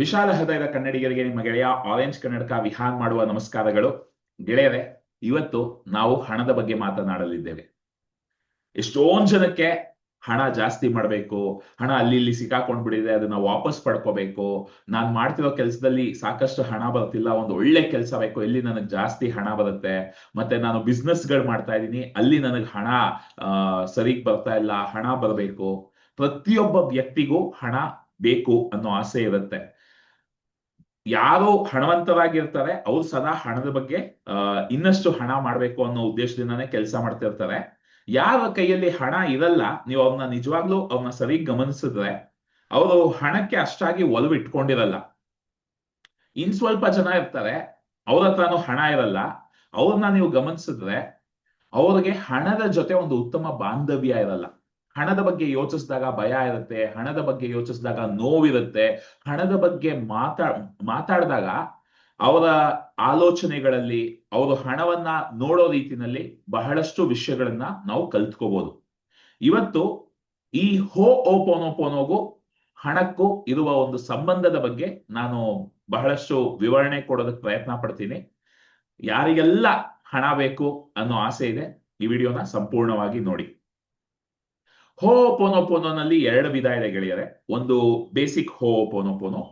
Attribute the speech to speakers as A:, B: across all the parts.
A: ವಿಶಾಲ ಹೃದಯದ ಕನ್ನಡಿಗರಿಗೆ ನಿಮ್ಮ ಗೆಳೆಯ ಆರೆಂಜ್ ಕನ್ನಡಕ ವಿಹಾನ್ ಮಾಡುವ ನಮಸ್ಕಾರಗಳು. ಗೆಳೆಯರೆ, ಇವತ್ತು ನಾವು ಹಣದ ಬಗ್ಗೆ ಮಾತನಾಡಲಿದ್ದೇವೆ. ಎಷ್ಟೊಂದ್ ಜನಕ್ಕೆ ಹಣ ಜಾಸ್ತಿ ಮಾಡಬೇಕು, ಹಣ ಅಲ್ಲಿ ಇಲ್ಲಿ ಸಿಕ್ಕಾಕೊಂಡ್ ಬಿಡಿದೆ ಅದನ್ನ ವಾಪಸ್ ಪಡ್ಕೋಬೇಕು. ನಾನ್ ಮಾಡ್ತಿರೋ ಕೆಲಸದಲ್ಲಿ ಸಾಕಷ್ಟು ಹಣ ಬರುತ್ತಿಲ್ಲ ಒಂದು ಒಳ್ಳೆ ಕೆಲಸ ಬೇಕು, ಇಲ್ಲಿ ನನಗೆ ಜಾಸ್ತಿ ಹಣ ಬರುತ್ತೆ. ಮತ್ತೆ ನಾನು ಬಿಸ್ನೆಸ್ಗಳು ಮಾಡ್ತಾ ಇದ್ದೀನಿ, ಅಲ್ಲಿ ನನಗೆ ಹಣ ಸರಿಗ್ ಬರ್ತಾ ಇಲ್ಲ, ಹಣ ಬರಬೇಕು. ಪ್ರತಿಯೊಬ್ಬ ವ್ಯಕ್ತಿಗೂ ಹಣ ಬೇಕು ಅನ್ನೋ ಆಸೆ ಇರುತ್ತೆ. ಯಾರು ಹಣವಂತರಾಗಿರ್ತಾರೆ ಅವ್ರು ಸದಾ ಹಣದ ಬಗ್ಗೆ ಇನ್ನಷ್ಟು ಹಣ ಮಾಡ್ಬೇಕು ಅನ್ನೋ ಉದ್ದೇಶದಿಂದನೇ ಕೆಲಸ ಮಾಡ್ತಿರ್ತಾರೆ ಯಾರ ಕೈಯಲ್ಲಿ ಹಣ ಇರಲ್ಲ, ನೀವು ಅವ್ರನ್ನ ನಿಜವಾಗ್ಲೂ ಅವ್ರನ್ನ ಸರಿ ಗಮನಿಸಿದ್ರೆ, ಅವರು ಹಣಕ್ಕೆ ಅಷ್ಟಾಗಿ ಒಲವು ಇಟ್ಕೊಂಡಿರಲ್ಲ. ಇನ್ ಸ್ವಲ್ಪ ಜನ ಇರ್ತಾರೆ, ಅವ್ರ ಹತ್ರನೂ ಹಣ ಇರಲ್ಲ, ಅವ್ರನ್ನ ನೀವು ಗಮನಿಸಿದ್ರೆ, ಅವ್ರಿಗೆ ಹಣದ ಜೊತೆ ಒಂದು ಉತ್ತಮ ಬಾಂಧವ್ಯ ಇರಲ್ಲ. ಹಣದ ಬಗ್ಗೆ ಯೋಚಿಸಿದಾಗ ಭಯ ಇರುತ್ತೆ, ಹಣದ ಬಗ್ಗೆ ಯೋಚಿಸಿದಾಗ ನೋವಿರುತ್ತೆ. ಹಣದ ಬಗ್ಗೆ ಮಾತಾ, ಮಾತಾಡಿದಾಗ ಅವರ ಆಲೋಚನೆಗಳಲ್ಲಿ, ಅವರು ಹಣವನ್ನ ನೋಡೋ ರೀತಿನಲ್ಲಿ ಬಹಳಷ್ಟು ವಿಷಯಗಳನ್ನ ನಾವು ಕಲ್ತ್ಕೋಬಹುದು ಇವತ್ತು ಈ ಹೋ ಓಪೋನೋಪೋನೋಗೂ ಹಣಕ್ಕೂ ಇರುವ ಒಂದು ಸಂಬಂಧದ ಬಗ್ಗೆ ನಾನು ಬಹಳಷ್ಟು ವಿವರಣೆ ಕೊಡೋದಕ್ಕೆ ಪ್ರಯತ್ನ ಪಡ್ತೀನಿ. ಯಾರಿಗೆಲ್ಲ ಹಣ ಬೇಕು ಅನ್ನೋ ಆಸೆ ಇದೆ, ಈ ವಿಡಿಯೋನ ಸಂಪೂರ್ಣವಾಗಿ ನೋಡಿ. ಹೋ ಎರಡು ವಿಧ ಇದೆ ಗೆಳೆಯರೆ, ಒಂದು ಬೇಸಿಕ್ ಹೋ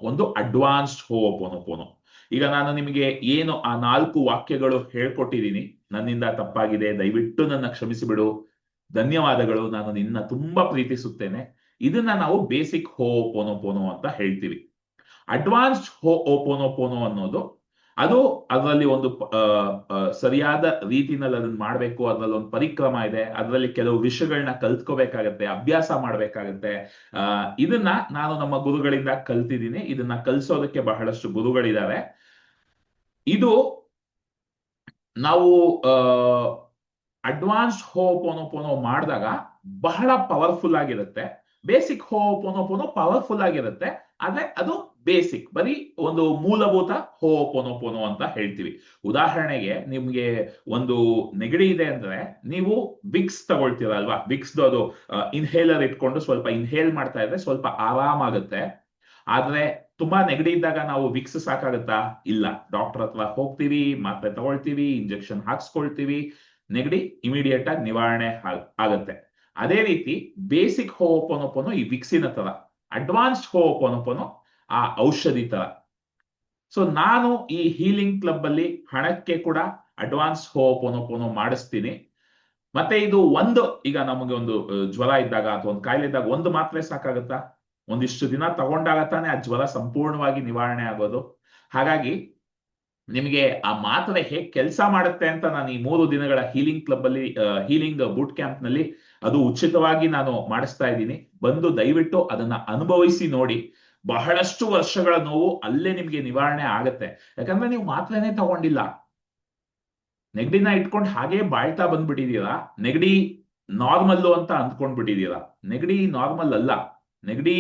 A: ಒಂದು ಅಡ್ವಾನ್ಸ್ಡ್ ಹೋ ಈಗ ನಾನು ನಿಮಗೆ ಏನು ಆ ನಾಲ್ಕು ವಾಕ್ಯಗಳು ಹೇಳ್ಕೊಟ್ಟಿದ್ದೀನಿ, ನನ್ನಿಂದ ತಪ್ಪಾಗಿದೆ, ದಯವಿಟ್ಟು ನನ್ನ ಕ್ಷಮಿಸಿಬಿಡು. ಧನ್ಯವಾದಗಳು, ನಾನು ನಿನ್ನ ತುಂಬಾ ಪ್ರೀತಿಸುತ್ತೇನೆ. ಇದನ್ನ ನಾವು ಬೇಸಿಕ್ ಹೋ ಪೋನೋಪೋನೋ ಅಂತ ಹೇಳ್ತೀವಿ. ಅಡ್ವಾನ್ಸ್ಡ್ ಹೋ ಓಪೋನೋಪೋನೋ ಅನ್ನೋದು ಅದು ಅದರಲ್ಲಿ ಒಂದು ಸರಿಯಾದ ರೀತಿನಲ್ಲಿ ಅದನ್ನ ಮಾಡ್ಬೇಕು, ಅದ್ರಲ್ಲಿ ಒಂದು ಪರಿಕ್ರಮ ಇದೆ, ಅದರಲ್ಲಿ ಕೆಲವು ವಿಷಯಗಳನ್ನ ಕಲ್ತ್ಕೋಬೇಕಾಗತ್ತೆ, ಅಭ್ಯಾಸ ಮಾಡ್ಬೇಕಾಗತ್ತೆ. ಇದನ್ನ ನಾನು ನಮ್ಮ ಗುರುಗಳಿಂದ ಕಲ್ತಿದ್ದೀನಿ. ಇದನ್ನ ಕಲ್ಸೋದಕ್ಕೆ ಬಹಳಷ್ಟು ಗುರುಗಳಿದ್ದಾರೆ ಇದು ನಾವು ಅಡ್ವಾನ್ಸ್ ಹೋಪೋನೋಪೋನೋ ಮಾಡಿದಾಗ ಬಹಳ ಪವರ್ಫುಲ್ ಆಗಿರುತ್ತೆ. ಬೇಸಿಕ್ ಹೋಪೋನೋಪೋನೋ ಪವರ್ಫುಲ್ ಆಗಿರುತ್ತೆ. ಆದ್ರೆ ಅದು ಬೇಸಿಕ್ ಬರೀ ಒಂದು ಮೂಲಭೂತ ಹೋಪೋನೋಪೋನೋ ಅಂತ ಹೇಳ್ತೀವಿ. ಉದಾಹರಣೆಗೆ ನಿಮ್ಗೆ ಒಂದು ನೆಗಡಿ ಇದೆ ಅಂದ್ರೆ ನೀವು ವಿಕ್ಸ್ ತಗೊಳ್ತೀರ ಅಲ್ವಾ? ವಿಕ್ಸ್ ಅದು ಇನ್ಹೇಲರ್ ಇಟ್ಕೊಂಡು ಸ್ವಲ್ಪ ಇನ್ಹೇಲ್ ಮಾಡ್ತಾ ಇದ್ರೆ ಸ್ವಲ್ಪ ಆರಾಮಾಗುತ್ತೆ ಆದ್ರೆ ತುಂಬಾ ನೆಗಡಿ ಇದ್ದಾಗ ನಾವು ವಿಕ್ಸ್ ಸಾಕಾಗುತ್ತಾ? ಇಲ್ಲ. ಡಾಕ್ಟರ್ ಹತ್ರ ಹೋಗ್ತೀವಿ, ಮಾತ್ರೆ ತಗೊಳ್ತೀವಿ ಇಂಜೆಕ್ಷನ್ ಹಾಕ್ಸ್ಕೊಳ್ತೀವಿ. ನೆಗಡಿ ಇಮಿಡಿಯೇಟ್ ಆಗಿ ನಿವಾರಣೆ ಆಗುತ್ತೆ. ಅದೇ ರೀತಿ ಬೇಸಿಕ್ ಹೋಪೋನೋಪೋನೋ ಈ ವಿಕ್ಸಿನ ತರ ಅಡ್ವಾನ್ಸ್ಡ್ ಹೋಪೋನೋಪೋನೋ ಆ ಔಷಧಿ ತರ. ಸೊ ನಾನು ಈ ಹೀಲಿಂಗ್ ಕ್ಲಬ್ ಅಲ್ಲಿ ಹಣಕ್ಕೆ ಕೂಡ ಅಡ್ವಾನ್ಸ್ ಹೋಪೋನೋಪೋನೋ ಮಾಡಿಸ್ತೀನಿ. ಮತ್ತೆ ಇದು ಒಂದು, ಈಗ ನಮಗೆ ಒಂದು ಜ್ವರ ಇದ್ದಾಗ ಅಥವಾ ಒಂದು ಕಾಯಿಲೆ ಇದ್ದಾಗ ಒಂದು ಮಾತ್ರೆ ಸಾಕಾಗುತ್ತಾ? ಒಂದಿಷ್ಟು ದಿನ ತಗೊಂಡಾಗ ತಾನೆ ಆ ಜ್ವರ ಸಂಪೂರ್ಣವಾಗಿ ನಿವಾರಣೆ ಆಗೋದು. ಹಾಗಾಗಿ ನಿಮಗೆ ಆ ಮಾತ್ರೆ ಹೇಗ್ ಕೆಲಸ ಮಾಡುತ್ತೆ ಅಂತ ನಾನು ಈ ಮೂರು ದಿನಗಳ ಹೀಲಿಂಗ್ ಕ್ಲಬ್ ಅಲ್ಲಿ ಹೀಲಿಂಗ್ ಬೂಟ್ ಕ್ಯಾಂಪ್ನಲ್ಲಿ ಅದು ಉಚಿತವಾಗಿ ನಾನು ಮಾಡಿಸ್ತಾ ಇದ್ದೀನಿ. ಬಂದು ದಯವಿಟ್ಟು ಅದನ್ನ ಅನುಭವಿಸಿ ನೋಡಿ. ಬಹಳಷ್ಟು ವರ್ಷಗಳ ನೋವು ಅಲ್ಲೇ ನಿಮ್ಗೆ ನಿವಾರಣೆ ಆಗತ್ತೆ. ಯಾಕಂದ್ರೆ ನೀವು ಮಾತ್ರನೇ ತಗೊಂಡಿಲ್ಲ. ನೆಗಡಿನ ಇಟ್ಕೊಂಡು ಹಾಗೆ ಬಾಳ್ತಾ ಬಂದ್ಬಿಟ್ಟಿದೀರಾ? ನೆಗಡಿ ನಾರ್ಮಲ್ಲು ಅಂತ ಅಂದ್ಕೊಂಡ್ಬಿಟ್ಟಿದೀರಾ? ನೆಗಡಿ ನಾರ್ಮಲ್ ಅಲ್ಲ. ನೆಗಡಿ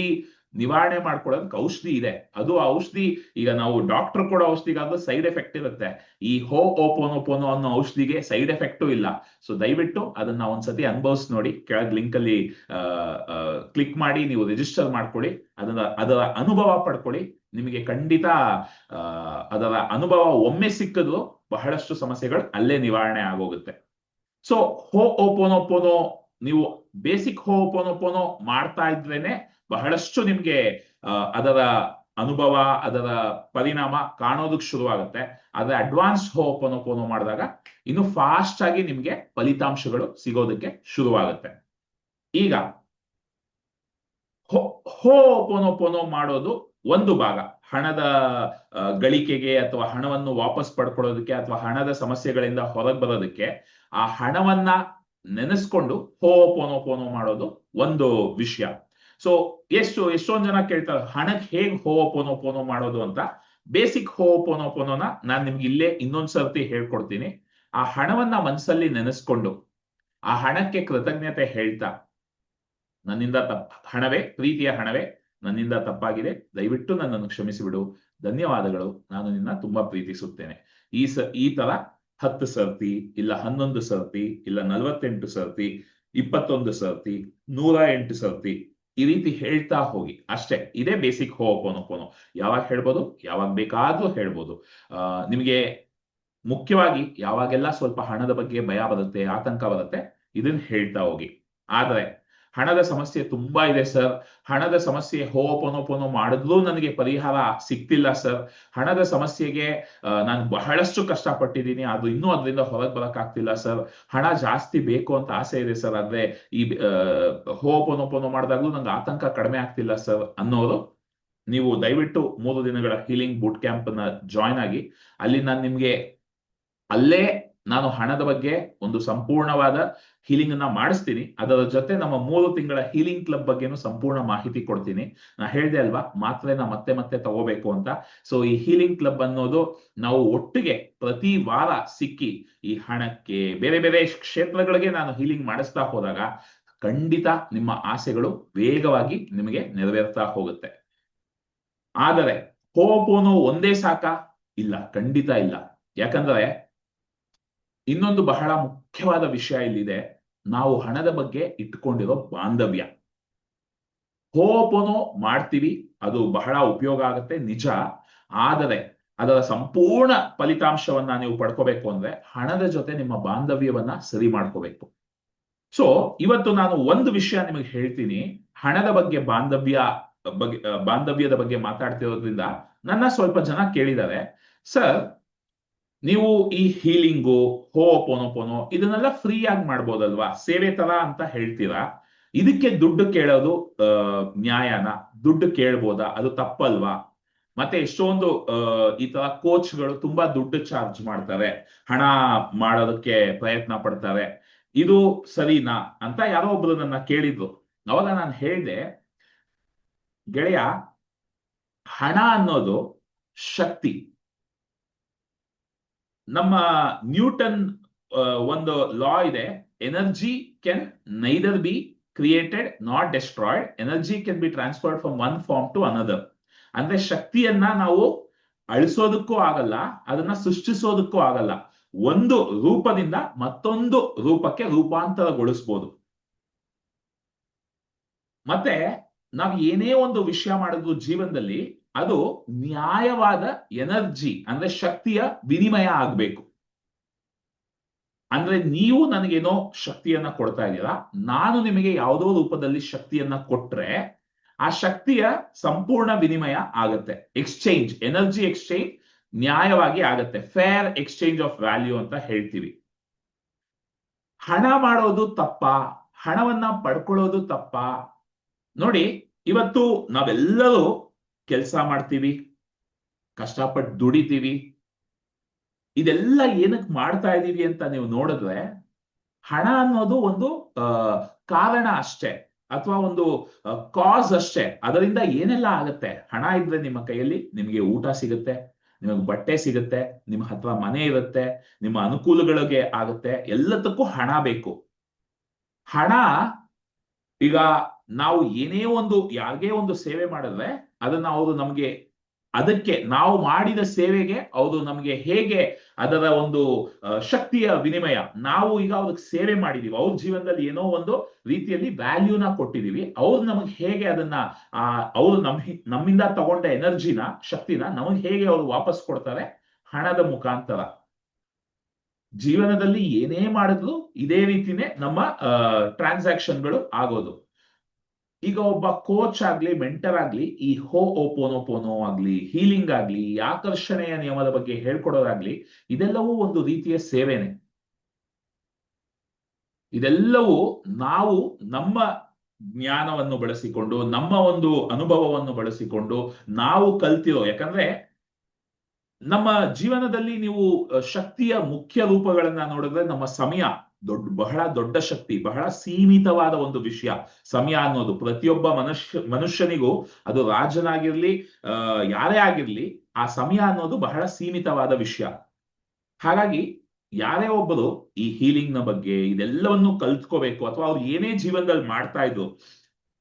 A: ನಿವಾರಣೆ ಮಾಡ್ಕೊಳ್ಳೋದಕ್ಕೆ ಔಷಧಿ ಇದೆ. ಅದು ಔಷಧಿ, ಈಗ ನಾವು ಡಾಕ್ಟರ್ ಕೊಡೋ ಔಷಧಿಗಾದ್ರೂ ಸೈಡ್ ಎಫೆಕ್ಟ್ ಇರುತ್ತೆ. ಈ ಹೋ ಓಪೋನೋಪೋನೋ ಅನ್ನೋ ಔಷಧಿಗೆ ಸೈಡ್ ಎಫೆಕ್ಟು ಇಲ್ಲ. ಸೊ ದಯವಿಟ್ಟು ಅದನ್ನ ಒಂದ್ಸತಿ ಅನುಭವಿಸ್ ನೋಡಿ. ಕೆಳಗ್ ಲಿಂಕ್ ಅಲ್ಲಿ ಕ್ಲಿಕ್ ಮಾಡಿ, ನೀವು ರಿಜಿಸ್ಟರ್ ಮಾಡ್ಕೊಳ್ಳಿ. ಅದನ್ನ ಅದರ ಅನುಭವ ಪಡ್ಕೊಳ್ಳಿ. ನಿಮಗೆ ಖಂಡಿತ ಅದರ ಅನುಭವ ಒಮ್ಮೆ ಸಿಕ್ಕದು ಬಹಳಷ್ಟು ಸಮಸ್ಯೆಗಳು ಅಲ್ಲೇ ನಿವಾರಣೆ ಆಗೋಗುತ್ತೆ. ಸೊ ಹೋ ಓಪೋನೋಪೋನೋ ನೀವು ಬೇಸಿಕ್ ಹೋ ಓಪೋನೋಪೋನೋ ಮಾಡ್ತಾ ಇದ್ರೇನೆ ಬಹಳಷ್ಟು ನಿಮ್ಗೆ ಅದರ ಅನುಭವ, ಅದರ ಪರಿಣಾಮ ಕಾಣೋದಕ್ಕೆ ಶುರುವಾಗುತ್ತೆ. ಆದ್ರೆ ಅಡ್ವಾನ್ಸ್ ಹೋಪೋನೋಪೋನೋ ಮಾಡಿದಾಗ ಇನ್ನು ಫಾಸ್ಟ್ ಆಗಿ ನಿಮ್ಗೆ ಫಲಿತಾಂಶಗಳು ಸಿಗೋದಕ್ಕೆ ಶುರುವಾಗುತ್ತೆ. ಈಗ ಹೋಪೋನೋಪೋನೋ ಮಾಡೋದು ಒಂದು ಭಾಗ. ಹಣದ ಗಳಿಕೆಗೆ ಅಥವಾ ಹಣವನ್ನು ವಾಪಸ್ ಪಡ್ಕೊಳ್ಳೋದಕ್ಕೆ ಅಥವಾ ಹಣದ ಸಮಸ್ಯೆಗಳಿಂದ ಹೊರಗೆ ಬರೋದಕ್ಕೆ ಆ ಹಣವನ್ನ ನೆನೆಸ್ಕೊಂಡು ಹೋಪೋನೋಪೋನೋ ಮಾಡೋದು ಒಂದು ವಿಷಯ. ಸೊ ಎಷ್ಟು ಎಷ್ಟೊಂದ್ ಜನ ಕೇಳ್ತಾರೆ ಹಣಕ್ಕೆ ಹೇಗ್ ಹೋಪೋನೋಪೋನೋ ಮಾಡೋದು ಅಂತ. ಬೇಸಿಕ್ ಹೋಪೋನೋಪೋನೋನ ನಾನ್ ನಿಮ್ಗೆ ಇಲ್ಲೇ ಇನ್ನೊಂದ್ಸರ್ತಿ ಹೇಳ್ಕೊಡ್ತೀನಿ. ಆ ಹಣವನ್ನ ಮನಸ್ಸಲ್ಲಿ ನೆನೆಸ್ಕೊಂಡು, ಆ ಹಣಕ್ಕೆ ಕೃತಜ್ಞತೆ ಹೇಳ್ತಾ, ನನ್ನಿಂದ ತಪ್ಪ, ಹಣವೇ, ಪ್ರೀತಿಯ ಹಣವೇ, ನನ್ನಿಂದ ತಪ್ಪಾಗಿದೆ, ದಯವಿಟ್ಟು ನನ್ನನ್ನು ಕ್ಷಮಿಸಿಬಿಡು ಧನ್ಯವಾದಗಳು, ನಾನು ನಿನ್ನ ತುಂಬಾ ಪ್ರೀತಿಸುತ್ತೇನೆ. ಈ ಸ, ಈ ತರ ಹತ್ತು ಸರ್ತಿ, ಇಲ್ಲ ಹನ್ನೊಂದು ಸರ್ತಿ, ಇಲ್ಲ ನಲವತ್ತೆಂಟು ಸರ್ತಿ, ಇಪ್ಪತ್ತೊಂದು ಸರ್ತಿ, ನೂರ ಎಂಟು ಸರ್ತಿ ಈ ರೀತಿ ಹೇಳ್ತಾ ಹೋಗಿ. ಅಷ್ಟೇ, ಇದೇ ಬೇಸಿಕ್ ಹೋಪೋನೋಪೋನೋ ಯಾವಾಗ ಹೇಳ್ಬೋದು? ಯಾವಾಗ ಬೇಕಾದ್ರೂ ಹೇಳ್ಬೋದು. ನಿಮಗೆ ಮುಖ್ಯವಾಗಿ ಯಾವಾಗೆಲ್ಲ ಸ್ವಲ್ಪ ಹಣದ ಬಗ್ಗೆ ಭಯ ಬರುತ್ತೆ, ಆತಂಕ ಬರುತ್ತೆ, ಇದನ್ನ ಹೇಳ್ತಾ ಹೋಗಿ. ಆದ್ರೆ ಹಣದ ಸಮಸ್ಯೆ ತುಂಬಾ ಇದೆ, ಸರ್. ಹಣದ ಸಮಸ್ಯೆ ಹೋಪೋನೋಪೋನೋ ಮಾಡಿದ್ರೂ ನನಗೆ ಪರಿಹಾರ ಸಿಗ್ತಿಲ್ಲ, ಸರ್. ಹಣದ ಸಮಸ್ಯೆಗೆ ನಾನು ಬಹಳಷ್ಟು ಕಷ್ಟಪಟ್ಟಿದ್ದೀನಿ. ಅದು ಇನ್ನೂ ಅದರಿಂದ ಹೊರಗೆ ಬರಕ್ಕಾಗ್ತಿಲ್ಲ, ಸರ್. ಹಣ ಜಾಸ್ತಿ ಬೇಕು ಅಂತ ಆಸೆ ಇದೆ, ಸರ್. ಆದ್ರೆ ಈ ಹೋಪೋನೋಪೋನೋ ಮಾಡಿದಾಗ್ಲೂ ನಂಗೆ ಆತಂಕ ಕಡಿಮೆ ಆಗ್ತಿಲ್ಲ, ಸರ್, ಅನ್ನೋರು. ನೀವು ದಯವಿಟ್ಟು ಮೂರು ದಿನಗಳ ಹೀಲಿಂಗ್ ಬೂಟ್ ಕ್ಯಾಂಪ್ನ ಜಾಯ್ನ್ ಆಗಿ. ಅಲ್ಲಿ ನಾನು ನಿಮ್ಗೆ ಅಲ್ಲೇ ನಾನು ಹಣದ ಬಗ್ಗೆ ಒಂದು ಸಂಪೂರ್ಣವಾದ ಹೀಲಿಂಗ್ ಅನ್ನ ಮಾಡಿಸ್ತೀನಿ. ಅದರ ಜೊತೆ ನಮ್ಮ ಮೂರು ತಿಂಗಳ ಹೀಲಿಂಗ್ ಕ್ಲಬ್ ಬಗ್ಗೆನೂ ಸಂಪೂರ್ಣ ಮಾಹಿತಿ ಕೊಡ್ತೀನಿ. ನಾ ಹೇಳ್ದೆ ಅಲ್ವಾ ಮಾತ್ರೆನ ಮತ್ತೆ ಮತ್ತೆ ತಗೋಬೇಕು ಅಂತ. ಸೊ ಈ ಹೀಲಿಂಗ್ ಕ್ಲಬ್ ಅನ್ನೋದು ನಾವು ಒಟ್ಟಿಗೆ ಪ್ರತಿ ವಾರ ಸಿಕ್ಕಿ ಈ ಹಣಕ್ಕೆ ಬೇರೆ ಬೇರೆ ಕ್ಷೇತ್ರಗಳಿಗೆ ನಾನು ಹೀಲಿಂಗ್ ಮಾಡಿಸ್ತಾ ಹೋದಾಗ ಖಂಡಿತ ನಿಮ್ಮ ಆಸೆಗಳು ವೇಗವಾಗಿ ನಿಮಗೆ ನೆರವೇರ್ತಾ ಹೋಗುತ್ತೆ. ಆದರೆ ಹೋಪೋನು ಒಂದೇ ಸಾಕ? ಇಲ್ಲ, ಖಂಡಿತ ಇಲ್ಲ. ಯಾಕಂದ್ರೆ ಇನ್ನೊಂದು ಬಹಳ ಮುಖ್ಯವಾದ ವಿಷಯ ಇಲ್ಲಿದೆ. ನಾವು ಹಣದ ಬಗ್ಗೆ ಇಟ್ಕೊಂಡಿರೋ ಬಾಂಧವ್ಯ. ಹೋಪೋನೋ ಮಾಡ್ತೀವಿ, ಅದು ಬಹಳ ಉಪಯೋಗ ಆಗುತ್ತೆ, ನಿಜ. ಆದರೆ ಅದರ ಸಂಪೂರ್ಣ ಫಲಿತಾಂಶವನ್ನ ನೀವು ಪಡ್ಕೋಬೇಕು ಅಂದ್ರೆ ಹಣದ ಜೊತೆ ನಿಮ್ಮ ಬಾಂಧವ್ಯವನ್ನ ಸರಿ ಮಾಡ್ಕೋಬೇಕು. ಸೊ ಇವತ್ತು ನಾನು ಒಂದು ವಿಷಯ ನಿಮಗೆ ಹೇಳ್ತೀನಿ. ಹಣದ ಬಗ್ಗೆ ಬಾಂಧವ್ಯ ಬಗ್ಗೆ ಬಾಂಧವ್ಯದ ಬಗ್ಗೆ ಮಾತಾಡ್ತಿರೋದ್ರಿಂದ ನನ್ನ ಸ್ವಲ್ಪ ಜನ ಕೇಳಿದ್ದಾರೆ. ಸರ್ ನೀವು ಈ ಹೀಲಿಂಗು ಹೋಪೋನೋಪೋನೋ ಇದನ್ನೆಲ್ಲ ಫ್ರೀ ಆಗಿ ಮಾಡ್ಬೋದಲ್ವಾ? ಸೇವೆ ತರ ಅಂತ ಹೇಳ್ತೀರಾ? ಇದಕ್ಕೆ ದುಡ್ಡು ಕೇಳೋದು ನ್ಯಾಯನ. ದುಡ್ಡು ಕೇಳ್ಬೋದಾ? ಅದು ತಪ್ಪಲ್ವಾ? ಮತ್ತೆ ಎಷ್ಟೊಂದು ಈ ತರ ಕೋಚ್ಗಳು ತುಂಬಾ ದುಡ್ಡು ಚಾರ್ಜ್ ಮಾಡ್ತಾರೆ. ಹಣ ಮಾಡೋದಕ್ಕೆ ಪ್ರಯತ್ನ ಪಡ್ತಾರೆ. ಇದು ಸರಿನಾ ಅಂತ ಯಾರೋ ಒಬ್ರು ನನ್ನ ಕೇಳಿದ್ರು. ಅವಾಗ ನಾನು ಹೇಳಿದೆ, ಗೆಳೆಯ, ಹಣ ಅನ್ನೋದು ಶಕ್ತಿ. ನಮ್ಮ ನ್ಯೂಟನ್ ಒಂದು ಲಾ ಇದೆ. Energy can neither be created not destroyed energy can be transferred from one form to another ಅಂದ್ರೆ ಶಕ್ತಿಯನ್ನ ನಾವು ಅಳಿಸೋದಕ್ಕೂ ಆಗಲ್ಲ, ಅದನ್ನ ಸೃಷ್ಟಿಸೋದಕ್ಕೂ ಆಗಲ್ಲ. ಒಂದು ರೂಪದಿಂದ ಮತ್ತೊಂದು ರೂಪಕ್ಕೆ ರೂಪಾಂತರಗೊಳಿಸ್ಬೋದು. ಮತ್ತೆ, ನಾವು ಏನೇ ಒಂದು ವಿಷಯ ಮಾಡಿದ್ರು ಜೀವನದಲ್ಲಿ ಅದು ನ್ಯಾಯವಾದ ಎನರ್ಜಿ ಅಂದ್ರೆ ಶಕ್ತಿಯ ವಿನಿಮಯ ಆಗ್ಬೇಕು. ಅಂದ್ರೆ ನೀವು ನನಗೇನೋ ಶಕ್ತಿಯನ್ನ ಕೊಡ್ತಾ ಇದ್ದೀರಾ, ನಾನು ನಿಮಗೆ ಯಾವುದೋ ರೂಪದಲ್ಲಿ ಶಕ್ತಿಯನ್ನ ಕೊಟ್ರೆ ಆ ಶಕ್ತಿಯ ಸಂಪೂರ್ಣ ವಿನಿಮಯ ಆಗತ್ತೆ. ಎಕ್ಸ್ಚೇಂಜ್ ಎನರ್ಜಿ ಎಕ್ಸ್ಚೇಂಜ್ ನ್ಯಾಯವಾಗಿ ಆಗತ್ತೆ. ಫೇರ್ ಎಕ್ಸ್ಚೇಂಜ್ ಆಫ್ ವ್ಯಾಲ್ಯೂ ಅಂತ ಹೇಳ್ತೀವಿ. ಹಣ ಮಾಡೋದು ತಪ್ಪ, ಹಣವನ್ನ ಪಡ್ಕೊಳ್ಳೋದು ತಪ್ಪ. ನೋಡಿ, ಇವತ್ತು ನಾವೆಲ್ಲರೂ ಕೆಲಸ ಮಾಡ್ತೀವಿ ಕಷ್ಟಪಟ್ಟು ದುಡಿತೀವಿ, ಇದೆಲ್ಲ ಏನಕ್ಕೆ ಮಾಡ್ತಾ ಇದೀವಿ ಅಂತ ನೀವು ನೋಡಿದ್ರೆ ಹಣ ಅನ್ನೋದು ಒಂದು ಕಾರಣ ಅಷ್ಟೇ ಅಥವಾ ಒಂದು ಕಾಸ್ ಅಷ್ಟೇ. ಅದರಿಂದ ಏನೆಲ್ಲ ಆಗುತ್ತೆ? ಹಣ ಇದ್ರೆ ನಿಮ್ಮ ಕೈಯಲ್ಲಿ ನಿಮಗೆ ಊಟ ಸಿಗುತ್ತೆ, ನಿಮಗೆ ಬಟ್ಟೆ ಸಿಗುತ್ತೆ, ನಿಮ್ಮ ಹತ್ರ ಮನೆ ಇರುತ್ತೆ, ನಿಮ್ಮ ಅನುಕೂಲಗಳಿಗೆ ಆಗುತ್ತೆ, ಎಲ್ಲದಕ್ಕೂ ಹಣ ಬೇಕು. ಹಣ, ಈಗ ನಾವು ಏನೇ ಒಂದು, ಯಾರಿಗೇ ಒಂದು ಸೇವೆ ಮಾಡಿದ್ರೆ ಅದನ್ನ ಅವರು ನಮಗೆ ಅದಕ್ಕೆ ನಾವು ಮಾಡಿದ ಸೇವೆಗೆ ಅವರು ನಮಗೆ ಹೇಗೆ ಅದರ ಒಂದು ಶಕ್ತಿಯ ವಿನಿಮಯ. ನಾವು ಈಗ ಅವ್ರಿಗೆ ಸೇವೆ ಮಾಡಿದೀವಿ. ಅವ್ರ ಜೀವನದಲ್ಲಿ ಏನೋ ಒಂದು ರೀತಿಯಲ್ಲಿ ವ್ಯಾಲ್ಯೂನ ಕೊಟ್ಟಿದೀವಿ. ಅವ್ರು ನಮಗೆ ಹೇಗೆ ಅದನ್ನ, ಆ, ಅವ್ರು ನಮ್ ನಮ್ಮಿಂದ ತಗೊಂಡ ಎನರ್ಜಿನ, ಶಕ್ತಿನ ನಮಗೆ ಹೇಗೆ ಅವ್ರು ವಾಪಸ್ ಕೊಡ್ತಾರೆ? ಹಣದ ಮುಖಾಂತರ. ಜೀವನದಲ್ಲಿ ಏನೇ ಮಾಡಿದ್ರು ಇದೇ ರೀತಿನೇ ನಮ್ಮ ಟ್ರಾನ್ಸಾಕ್ಷನ್ಗಳು ಆಗೋದು. ಈಗ ಒಬ್ಬ ಕೋಚ್ ಆಗ್ಲಿ ಮೆಂಟರ್ ಆಗ್ಲಿ, ಈ ಹೋ ಓಪೋನೋಪೋನೋ ಆಗ್ಲಿ ಹೀಲಿಂಗ್ ಆಗ್ಲಿ ಆಕರ್ಷಣೆಯ ನಿಯಮದ ಬಗ್ಗೆ ಹೇಳ್ಕೊಡೋದಾಗ್ಲಿ, ಇದೆಲ್ಲವೂ ಒಂದು ರೀತಿಯ ಸೇವೆನೆ. ಇದೆಲ್ಲವೂ ನಾವು ನಮ್ಮ ಜ್ಞಾನವನ್ನು ಬಳಸಿಕೊಂಡು, ನಮ್ಮ ಒಂದು ಅನುಭವವನ್ನು ಬಳಸಿಕೊಂಡು ನಾವು ಕಲ್ತಿರೋ, ಯಾಕಂದ್ರೆ ನಮ್ಮ ಜೀವನದಲ್ಲಿ ನೀವು ಶಕ್ತಿಯ ಮುಖ್ಯ ರೂಪಗಳನ್ನ ನೋಡಿದ್ರೆ ನಮ್ಮ ಸಮಯ ದೊಡ್ಡ, ಬಹಳ ದೊಡ್ಡ ಶಕ್ತಿ, ಬಹಳ ಸೀಮಿತವಾದ ಒಂದು ವಿಷಯ. ಸಮಯ ಅನ್ನೋದು ಪ್ರತಿಯೊಬ್ಬ ಮನುಷ್ಯ, ಮನುಷ್ಯನಿಗೂ ಅದು ರಾಜನಾಗಿರ್ಲಿ ಅಹ್ ಯಾರೇ ಆಗಿರ್ಲಿ, ಆ ಸಮಯ ಅನ್ನೋದು ಬಹಳ ಸೀಮಿತವಾದ ವಿಷಯ. ಹಾಗಾಗಿ ಯಾರೇ ಒಬ್ಬರು ಈ ಹೀಲಿಂಗ್ನ ಬಗ್ಗೆ ಇದೆಲ್ಲವನ್ನು ಕಲ್ತ್ಕೋಬೇಕು ಅಥವಾ ಅವ್ರು ಏನೇ ಜೀವನದಲ್ಲಿ ಮಾಡ್ತಾ ಇದ್ರು,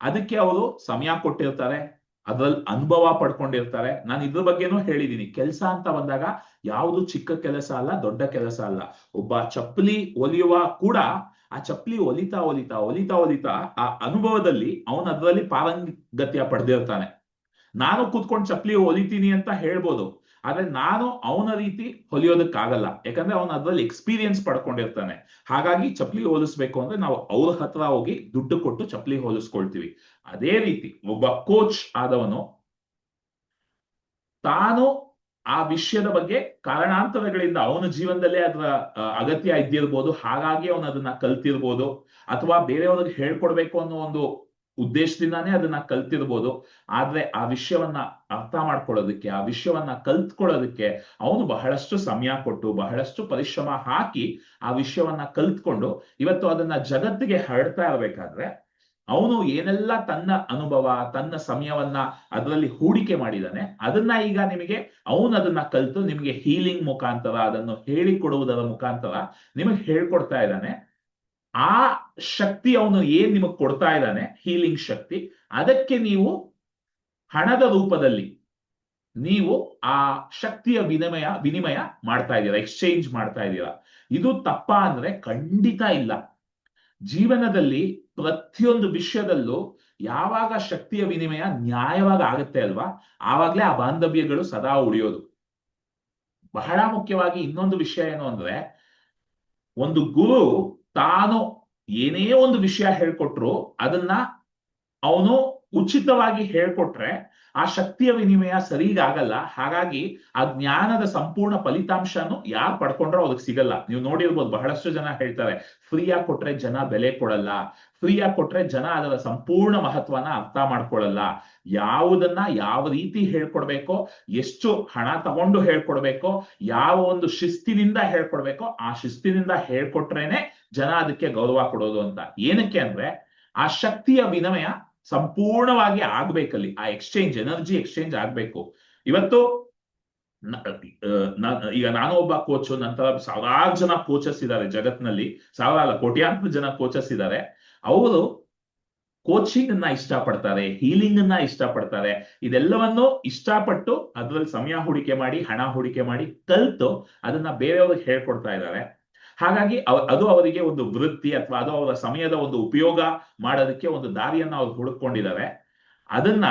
A: ಅದಕ್ಕೆ ಅವರು ಸಮಯ ಕೊಟ್ಟಿರ್ತಾರೆ. ಅದ್ರಲ್ಲಿ ಅನುಭವ ಪಡ್ಕೊಂಡಿರ್ತಾರೆ. ನಾನು ಇದ್ರ ಬಗ್ಗೆನೂ ಹೇಳಿದೀನಿ. ಕೆಲಸ ಅಂತ ಬಂದಾಗ ಯಾವುದು ಚಿಕ್ಕ ಕೆಲಸ ಅಲ್ಲ, ದೊಡ್ಡ ಕೆಲಸ ಅಲ್ಲ. ಒಬ್ಬ ಚಪ್ಪಲಿ ಒಲಿಯುವ ಕೂಡ ಆ ಚಪ್ಪಲಿ ಒಲಿತಾ ಒಲಿತಾ ಒಲಿತಾ ಒಲಿತಾ ಆ ಅನುಭವದಲ್ಲಿ ಅವನು ಅದರಲ್ಲಿ ಪಾರಂಗತ್ಯ ಪಡೆದಿರ್ತಾನೆ. ನಾನು ಕೂತ್ಕೊಂಡು ಚಪ್ಪಲಿ ಹೊಲಿತೀನಿ ಅಂತ ಹೇಳ್ಬೋದು. ಆದ್ರೆ ನಾನು ಅವನ ರೀತಿ ಹೊಲಿಯೋದಕ್ಕಾಗಲ್ಲ. ಯಾಕಂದ್ರೆ ಅವನು ಅದ್ರಲ್ಲಿ ಎಕ್ಸ್ಪೀರಿಯನ್ಸ್ ಪಡ್ಕೊಂಡಿರ್ತಾನೆ. ಹಾಗಾಗಿ ಚಪ್ಪಲಿ ಹೋಲಿಸ್ಬೇಕು ಅಂದ್ರೆ ನಾವು ಅವ್ರ ಹತ್ರ ಹೋಗಿ ದುಡ್ಡು ಕೊಟ್ಟು ಚಪ್ಪಲಿ ಹೋಲಿಸ್ಕೊಳ್ತೀವಿ. ಅದೇ ರೀತಿ ಒಬ್ಬ ಕೋಚ್ ಆದವನು ತಾನು ಆ ವಿಷಯದ ಬಗ್ಗೆ ಕಾರಣಾಂತರಗಳಿಂದ ಅವನ ಜೀವನದಲ್ಲೇ ಅದರ ಅಗತ್ಯ ಇದ್ದಿರ್ಬೋದು, ಹಾಗಾಗಿ ಅವನು ಅದನ್ನ ಕಲ್ತಿರ್ಬೋದು, ಅಥವಾ ಬೇರೆಯವ್ರಿಗೆ ಹೇಳ್ಕೊಡ್ಬೇಕು ಅನ್ನೋ ಒಂದು ಉದ್ದೇಶದಿಂದಾನೇ ಅದನ್ನ ಕಲ್ತಿರ್ಬೋದು, ಆದ್ರೆ ಆ ವಿಷಯವನ್ನ ಅರ್ಥ ಮಾಡ್ಕೊಳ್ಳೋದಕ್ಕೆ, ಆ ವಿಷಯವನ್ನ ಕಲ್ತ್ಕೊಳ್ಳೋದಕ್ಕೆ ಅವನು ಬಹಳಷ್ಟು ಸಮಯ ಕೊಟ್ಟು, ಬಹಳಷ್ಟು ಪರಿಶ್ರಮ ಹಾಕಿ ಆ ವಿಷಯವನ್ನ ಕಲ್ತ್ಕೊಂಡು ಇವತ್ತು ಅದನ್ನ ಜಗತ್ತಿಗೆ ಹರಡ್ತಾ ಇರ್ಬೇಕಾದ್ರೆ ಅವನು ಏನೆಲ್ಲ ತನ್ನ ಅನುಭವ, ತನ್ನ ಸಮಯವನ್ನ ಅದರಲ್ಲಿ ಹೂಡಿಕೆ ಮಾಡಿದಾನೆ ಅದನ್ನ ಈಗ ನಿಮಗೆ, ಅವನು ಅದನ್ನ ಕಲ್ತು ನಿಮಗೆ ಹೀಲಿಂಗ್ ಮುಖಾಂತರ, ಅದನ್ನು ಹೇಳಿಕೊಡುವುದರ ಮುಖಾಂತರ ನಿಮಗೆ ಹೇಳ್ಕೊಡ್ತಾ ಇದ್ದಾನೆ. ಆ ಶಕ್ತಿ ಅವನು ಏನ್ ನಿಮಗೆ ಕೊಡ್ತಾ ಇದ್ದಾನೆ ಹೀಲಿಂಗ್ ಶಕ್ತಿ, ಅದಕ್ಕೆ ನೀವು ಹಣದ ರೂಪದಲ್ಲಿ ನೀವು ಆ ಶಕ್ತಿಯ ವಿನಿಮಯ ವಿನಿಮಯ ಮಾಡ್ತಾ ಇದ್ದೀರಾ ಎಕ್ಸ್ಚೇಂಜ್ ಮಾಡ್ತಾ ಇದ್ದೀರಾ ಇದು ತಪ್ಪ ಅಂದ್ರೆ ಖಂಡಿತ ಇಲ್ಲ. ಜೀವನದಲ್ಲಿ ಪ್ರತಿಯೊಂದು ವಿಷಯದಲ್ಲೂ ಯಾವಾಗ ಶಕ್ತಿಯ ವಿನಿಮಯ ನ್ಯಾಯವಾಗಿ ಆಗುತ್ತೆ ಅಲ್ವಾ, ಆವಾಗ್ಲೇ ಆ ಬಾಂಧವ್ಯಗಳು ಸದಾ ಉಳಿಯೋದು. ಬಹಳ ಮುಖ್ಯವಾಗಿ ಇನ್ನೊಂದು ವಿಷಯ ಏನು ಅಂದ್ರೆ, ಒಂದು ಗುರು ತಾನು ಏನೇ ಒಂದು ವಿಷಯ ಹೇಳ್ಕೊಟ್ರು ಅದನ್ನ ಅವನು ಉಚಿತವಾಗಿ ಹೇಳ್ಕೊಟ್ರೆ ಆ ಶಕ್ತಿಯ ವಿನಿಮಯ ಸರಿಗಾಗಲ್ಲ. ಹಾಗಾಗಿ ಆ ಜ್ಞಾನದ ಸಂಪೂರ್ಣ ಫಲಿತಾಂಶನು ಯಾರು ಪಡ್ಕೊಂಡ್ರೋ ಅದಕ್ಕೆ ಸಿಗಲ್ಲ. ನೀವು ನೋಡಿರ್ಬೋದು ಬಹಳಷ್ಟು ಜನ ಹೇಳ್ತಾರೆ, ಫ್ರೀಯಾಗಿ ಕೊಟ್ರೆ ಜನ ಬೆಲೆ ಕೊಡಲ್ಲ. ಫ್ರೀಯಾಗಿ ಕೊಟ್ರೆ ಜನ ಅದರ ಸಂಪೂರ್ಣ ಮಹತ್ವನ ಅರ್ಥ ಮಾಡ್ಕೊಳ್ಳಲ್ಲ ಯಾವುದನ್ನ ಯಾವ ರೀತಿ ಹೇಳ್ಕೊಡ್ಬೇಕೋ, ಎಷ್ಟು ಹಣ ತಗೊಂಡು ಹೇಳ್ಕೊಡ್ಬೇಕೋ, ಯಾವ ಒಂದು ಶಿಸ್ತಿನಿಂದ ಹೇಳ್ಕೊಡ್ಬೇಕೋ, ಆ ಶಿಸ್ತಿನಿಂದ ಹೇಳ್ಕೊಟ್ರೇನೆ ಜನ ಅದಕ್ಕೆ ಗೌರವ ಕೊಡೋದು ಅಂತ. ಏನಕ್ಕೆ ಅಂದ್ರೆ ಆ ಶಕ್ತಿಯ ವಿನಿಮಯ ಸಂಪೂರ್ಣವಾಗಿ ಆಗ್ಬೇಕಲ್ಲಿ. ಆ ಎಕ್ಸ್ಚೇಂಜ್ ಎನರ್ಜಿ ಎಕ್ಸ್ಚೇಂಜ್ ಆಗ್ಬೇಕು. ಇವತ್ತು ಈಗ ನಾನು ಒಬ್ಬ ಕೋಚ್ ನಂತರ ಸಾವಿರಾರು ಜನ ಕೋಚಸ್ ಇದ್ದಾರೆ ಜಗತ್ನಲ್ಲಿ. ಸಾವಿರ ಅಲ್ಲ ಜನ ಕೋಚಸ್ ಇದ್ದಾರೆ. ಅವರು ಕೋಚಿಂಗ್ ಅನ್ನ ಇಷ್ಟಪಡ್ತಾರೆ ಹೀಲಿಂಗ್ ಅನ್ನ ಇಷ್ಟಪಡ್ತಾರೆ. ಇದೆಲ್ಲವನ್ನು ಇಷ್ಟಪಟ್ಟು ಅದರಲ್ಲಿ ಸಮಯ ಹೂಡಿಕೆ ಮಾಡಿ, ಹಣ ಹೂಡಿಕೆ ಮಾಡಿ ಕಲ್ತು ಅದನ್ನ ಬೇರೆಯವ್ರಿಗೆ ಹೇಳ್ಕೊಡ್ತಾ ಇದ್ದಾರೆ. ಹಾಗಾಗಿ ಅದು ಅವರಿಗೆ ಒಂದು ವೃತ್ತಿ ಅಥವಾ ಅದು ಅವರ ಸಮಯದ ಒಂದು ಉಪಯೋಗ ಮಾಡೋದಕ್ಕೆ ಒಂದು ದಾರಿಯನ್ನ ಅವ್ರು ಹುಡುಕೊಂಡಿದ್ದಾರೆ ಅದನ್ನ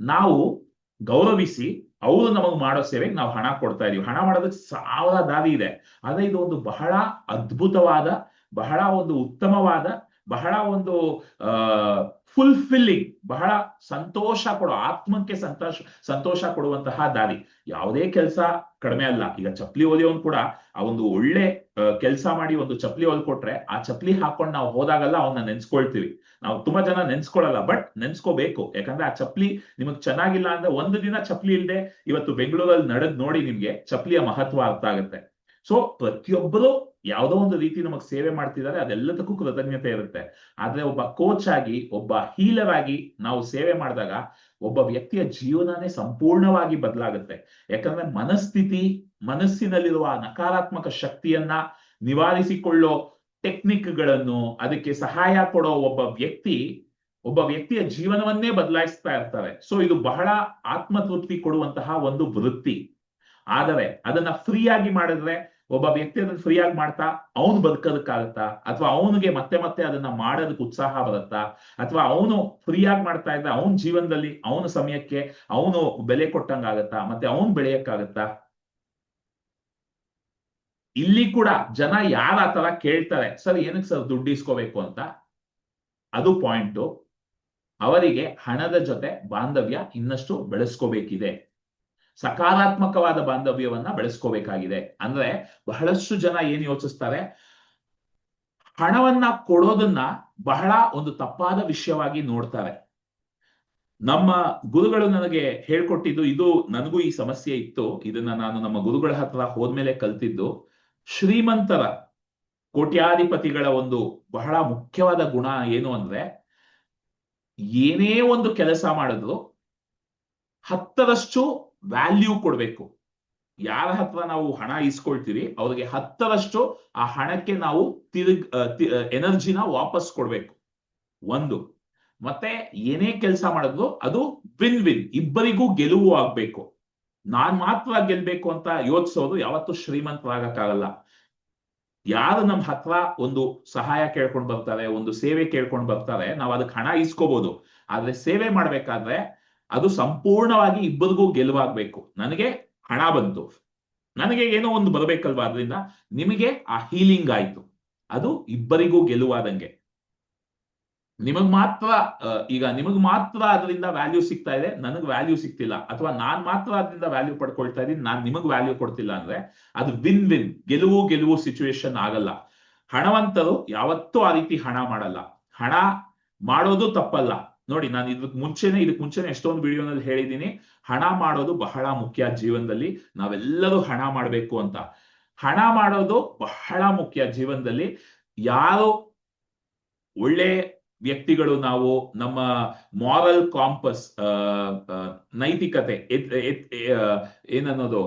A: ನಾವು ಗೌರವಿಸಿ ಅವರು ನಮಗೆ ಮಾಡೋ ಸೇವೆಗೆ ನಾವು ಹಣ ಕೊಡ್ತಾ ಇದೀವಿ. ಹಣ ಮಾಡೋದಕ್ಕೆ ಸಾವಿರ ದಾರಿ ಇದೆ. ಆದ್ರೆ ಇದು ಒಂದು ಬಹಳ ಅದ್ಭುತವಾದ, ಬಹಳ ಒಂದು ಉತ್ತಮವಾದ, ಬಹಳ ಒಂದು ಫುಲ್ಫಿಲ್ಲಿಂಗ್ ಬಹಳ ಸಂತೋಷ ಕೊಡೋ, ಆತ್ಮಕ್ಕೆ ಸಂತೋಷ ಸಂತೋಷ ಕೊಡುವಂತಹ ದಾರಿ. ಯಾವುದೇ ಕೆಲಸ ಕಡಿಮೆ ಅಲ್ಲ. ಈಗ ಚಪ್ಪಲಿ ಹೊಲಿಯೋನ್ ಕೂಡ ಆ ಒಂದು ಒಳ್ಳೆ ಕೆಲಸ ಮಾಡಿ ಒಂದು ಚಪ್ಲಿ ಹೊಲ್ಕೊಟ್ರೆ ಆ ಚಪ್ಲಿ ಹಾಕೊಂಡು ನಾವು ಹೋದಾಗಲ್ಲ ಅವನ್ನ ನೆನ್ಸ್ಕೊಳ್ತೀವಿ. ನಾವು ತುಂಬಾ ಜನ ನೆನ್ಸ್ಕೊಳಲ್ಲ, ಬಟ್ ನೆನ್ಸ್ಕೋಬೇಕು. ಯಾಕಂದ್ರೆ ಆ ಚಪ್ಲಿ ನಿಮಗ್ ಚೆನ್ನಾಗಿಲ್ಲ ಅಂದ್ರೆ ಒಂದು ದಿನ ಚಪ್ಲಿ ಇಲ್ಲದೆ ಇವತ್ತು ಬೆಂಗಳೂರಲ್ಲಿ ನಡೆದ್ ನೋಡಿ ನಿಮ್ಗೆ ಚಪ್ಲಿಯ ಮಹತ್ವ ಅರ್ಥ ಆಗುತ್ತೆ. ಸೊ ಪ್ರತಿಯೊಬ್ಬರು ಯಾವುದೋ ಒಂದು ರೀತಿ ನಮಗೆ ಸೇವೆ ಮಾಡ್ತಿದ್ದಾರೆ, ಅದೆಲ್ಲದಕ್ಕೂ ಕೃತಜ್ಞತೆ ಇರುತ್ತೆ. ಆದ್ರೆ ಒಬ್ಬ ಕೋಚ್ ಆಗಿ, ಒಬ್ಬ ಹೀಲರ್ ಆಗಿ ನಾವು ಸೇವೆ ಮಾಡಿದಾಗ ಒಬ್ಬ ವ್ಯಕ್ತಿಯ ಜೀವನನೇ ಸಂಪೂರ್ಣವಾಗಿ ಬದಲಾಗುತ್ತೆ. ಯಾಕಂದ್ರೆ ಮನಸ್ಥಿತಿ, ಮನಸ್ಸಿನಲ್ಲಿರುವ ನಕಾರಾತ್ಮಕ ಶಕ್ತಿಯನ್ನ ನಿವಾರಿಸಿಕೊಳ್ಳೋ ಟೆಕ್ನಿಕ್ಗಳನ್ನು ಅದಕ್ಕೆ ಸಹಾಯ ಕೊಡೋ ಒಬ್ಬ ವ್ಯಕ್ತಿ, ಒಬ್ಬ ವ್ಯಕ್ತಿಯ ಜೀವನವನ್ನೇ ಬದಲಾಯಿಸ್ತಾ ಇರ್ತಾರೆ. ಸೊ ಇದು ಬಹಳ ಆತ್ಮತೃಪ್ತಿ ಕೊಡುವಂತಹ ಒಂದು ವೃತ್ತಿ. ಆದರೆ ಅದನ್ನ ಫ್ರೀಯಾಗಿ ಮಾಡಿದ್ರೆ ಒಬ್ಬ ವ್ಯಕ್ತಿ ಅದನ್ನ ಫ್ರೀಯಾಗಿ ಮಾಡ್ತಾ ಅವನು ಬದುಕೋದಕ್ಕಾಗತ್ತಾ? ಅಥವಾ ಅವನಿಗೆ ಮತ್ತೆ ಮತ್ತೆ ಅದನ್ನ ಮಾಡೋದಕ್ಕೆ ಉತ್ಸಾಹ ಬರುತ್ತಾ? ಅಥವಾ ಅವನು ಫ್ರೀಯಾಗಿ ಮಾಡ್ತಾ ಇದ್ದ ಅವನ ಜೀವನದಲ್ಲಿ ಅವನ ಸಮಯಕ್ಕೆ ಅವನು ಬೆಲೆ ಕೊಟ್ಟಂಗಾಗತ್ತಾ? ಮತ್ತೆ ಅವನು ಬೆಳೆಯಕ್ಕಾಗತ್ತಾ? ಇಲ್ಲಿ ಕೂಡ ಜನ ಯಾರ ತರ ಕೇಳ್ತಾರೆ, ಸರ್, ಏನಕ್ಕೆ ಸರ್ ದುಡ್ಡು ಇಸ್ಕೋಬೇಕು ಅಂತ? ಅದು ಪಾಯಿಂಟು. ಅವರಿಗೆ ಹಣದ ಜೊತೆ ಬಾಂಧವ್ಯ ಇನ್ನಷ್ಟು ಬೆಳೆಸ್ಕೋಬೇಕಿದೆ. ಸಕಾರಾತ್ಮಕವಾದ ಬಾಂಧವ್ಯವನ್ನ ಬೆಳೆಸ್ಕೋಬೇಕಾಗಿದೆ. ಅಂದ್ರೆ ಬಹಳಷ್ಟು ಜನ ಏನ್ ಯೋಚಿಸ್ತಾರೆ? ಹಣವನ್ನ ಕೊಡೋದನ್ನ ಬಹಳ ಒಂದು ತಪ್ಪಾದ ವಿಷಯವಾಗಿ ನೋಡ್ತಾರೆ. ನಮ್ಮ ಗುರುಗಳು ನನಗೆ ಹೇಳ್ಕೊಟ್ಟಿದ್ದು, ಇದು ನನಗೂ ಈ ಸಮಸ್ಯೆ ಇತ್ತು. ಇದನ್ನ ನಾನು ನಮ್ಮ ಗುರುಗಳ ಹತ್ರ ಹೋದ್ಮೇಲೆ ಕಲ್ತಿದ್ದು. ಶ್ರೀಮಂತರ ಕೋಟ್ಯಾಧಿಪತಿಗಳ ಒಂದು ಬಹಳ ಮುಖ್ಯವಾದ ಗುಣ ಏನು ಅಂದ್ರೆ, ಏನೇ ಒಂದು ಕೆಲಸ ಮಾಡಿದ್ರು ಹತ್ತರಷ್ಟು ವ್ಯಾಲ್ಯೂ ಕೊಡ್ಬೇಕು. ಯಾರ ಹತ್ರ ನಾವು ಹಣ ಇಸ್ಕೊಳ್ತೀವಿ, ಅವ್ರಿಗೆ ಹತ್ತರಷ್ಟು ಆ ಹಣಕ್ಕೆ ನಾವು ತಿರುಗ್ ಎನರ್ಜಿನ ವಾಪಸ್ ಕೊಡ್ಬೇಕು. ಒಂದು. ಮತ್ತೆ ಏನೇ ಕೆಲಸ ಮಾಡಿದ್ರು ಅದು ವಿನ್ ವಿನ್ ಇಬ್ಬರಿಗೂ ಗೆಲುವು ಆಗ್ಬೇಕು. ನಾನ್ ಮಾತ್ರ ಗೆಲ್ಬೇಕು ಅಂತ ಯೋಚಿಸೋದು ಯಾವತ್ತೂ ಶ್ರೀಮಂತರಾಗಕ್ಕಾಗಲ್ಲ. ಯಾರು ನಮ್ ಹತ್ರ ಒಂದು ಸಹಾಯ ಕೇಳ್ಕೊಂಡು ಬರ್ತಾರೆ, ಒಂದು ಸೇವೆ ಕೇಳ್ಕೊಂಡು ಬರ್ತಾರೆ, ನಾವು ಅದಕ್ಕೆ ಹಣ ಇಸ್ಕೋಬಹುದು ಆದ್ರೆ ಸೇವೆ ಮಾಡ್ಬೇಕಾದ್ರೆ ಅದು ಸಂಪೂರ್ಣವಾಗಿ ಇಬ್ಬರಿಗೂ ಗೆಲುವಾಗಬೇಕು. ನನಗೆ ಹಣ ಬಂತು. ನನಗೆ ಏನೋ ಒಂದು ಬರಬೇಕಲ್ವಾ ಅದರಿಂದ? ನಿಮಗೆ ಆ ಹೀಲಿಂಗ್ ಆಯ್ತು. ಅದು ಇಬ್ಬರಿಗೂ ಗೆಲುವಾದಂಗೆ. ನಿಮಗ್ ಮಾತ್ರ ಈಗ ನಿಮಗ್ ಮಾತ್ರ ಅದರಿಂದ ವ್ಯಾಲ್ಯೂ ಸಿಗ್ತಾ ಇದೆ, ನನಗ್ ವ್ಯಾಲ್ಯೂ ಸಿಗ್ತಿಲ್ಲ. ಅಥವಾ ನಾನ್ ಮಾತ್ರ ಅದರಿಂದ ವ್ಯಾಲ್ಯೂ ಪಡ್ಕೊಳ್ತಾ ಇದೀನಿ ನಾನ್ ನಿಮಗ್ ವ್ಯಾಲ್ಯೂ ಕೊಡ್ತಿಲ್ಲ ಅಂದ್ರೆ ಅದು ವಿನ್ ವಿನ್ ಗೆಲುವು ಗೆಲುವು ಸಿಚುವೇಶನ್ ಆಗಲ್ಲ. ಹಣವಂತರು ಯಾವತ್ತೂ ಆ ರೀತಿ ಹಣ ಮಾಡಲ್ಲ. ಹಣ ಮಾಡೋದು ತಪ್ಪಲ್ಲ. ನೋಡಿ, ನಾನು ಇದಕ್ ಮುಂಚೆನೆ ಇದಕ್ ಮುಂಚೆನೆ ಎಷ್ಟೊಂದು ವಿಡಿಯೋನಲ್ಲಿ ಹೇಳಿದೀನಿ ಹಣ ಮಾಡೋದು ಬಹಳ ಮುಖ್ಯ ಜೀವನದಲ್ಲಿ. ನಾವೆಲ್ಲರೂ ಹಣ ಮಾಡಬೇಕು ಅಂತ. ಹಣ ಮಾಡೋದು ಬಹಳ ಮುಖ್ಯ ಜೀವನದಲ್ಲಿ. ಯಾರು ಒಳ್ಳೆ ವ್ಯಕ್ತಿಗಳು ನಾವು, ನಮ್ಮ ಮಾರಲ್ ಕಾಂಪಸ್ ನೈತಿಕತೆ ಏನನ್ನೋದು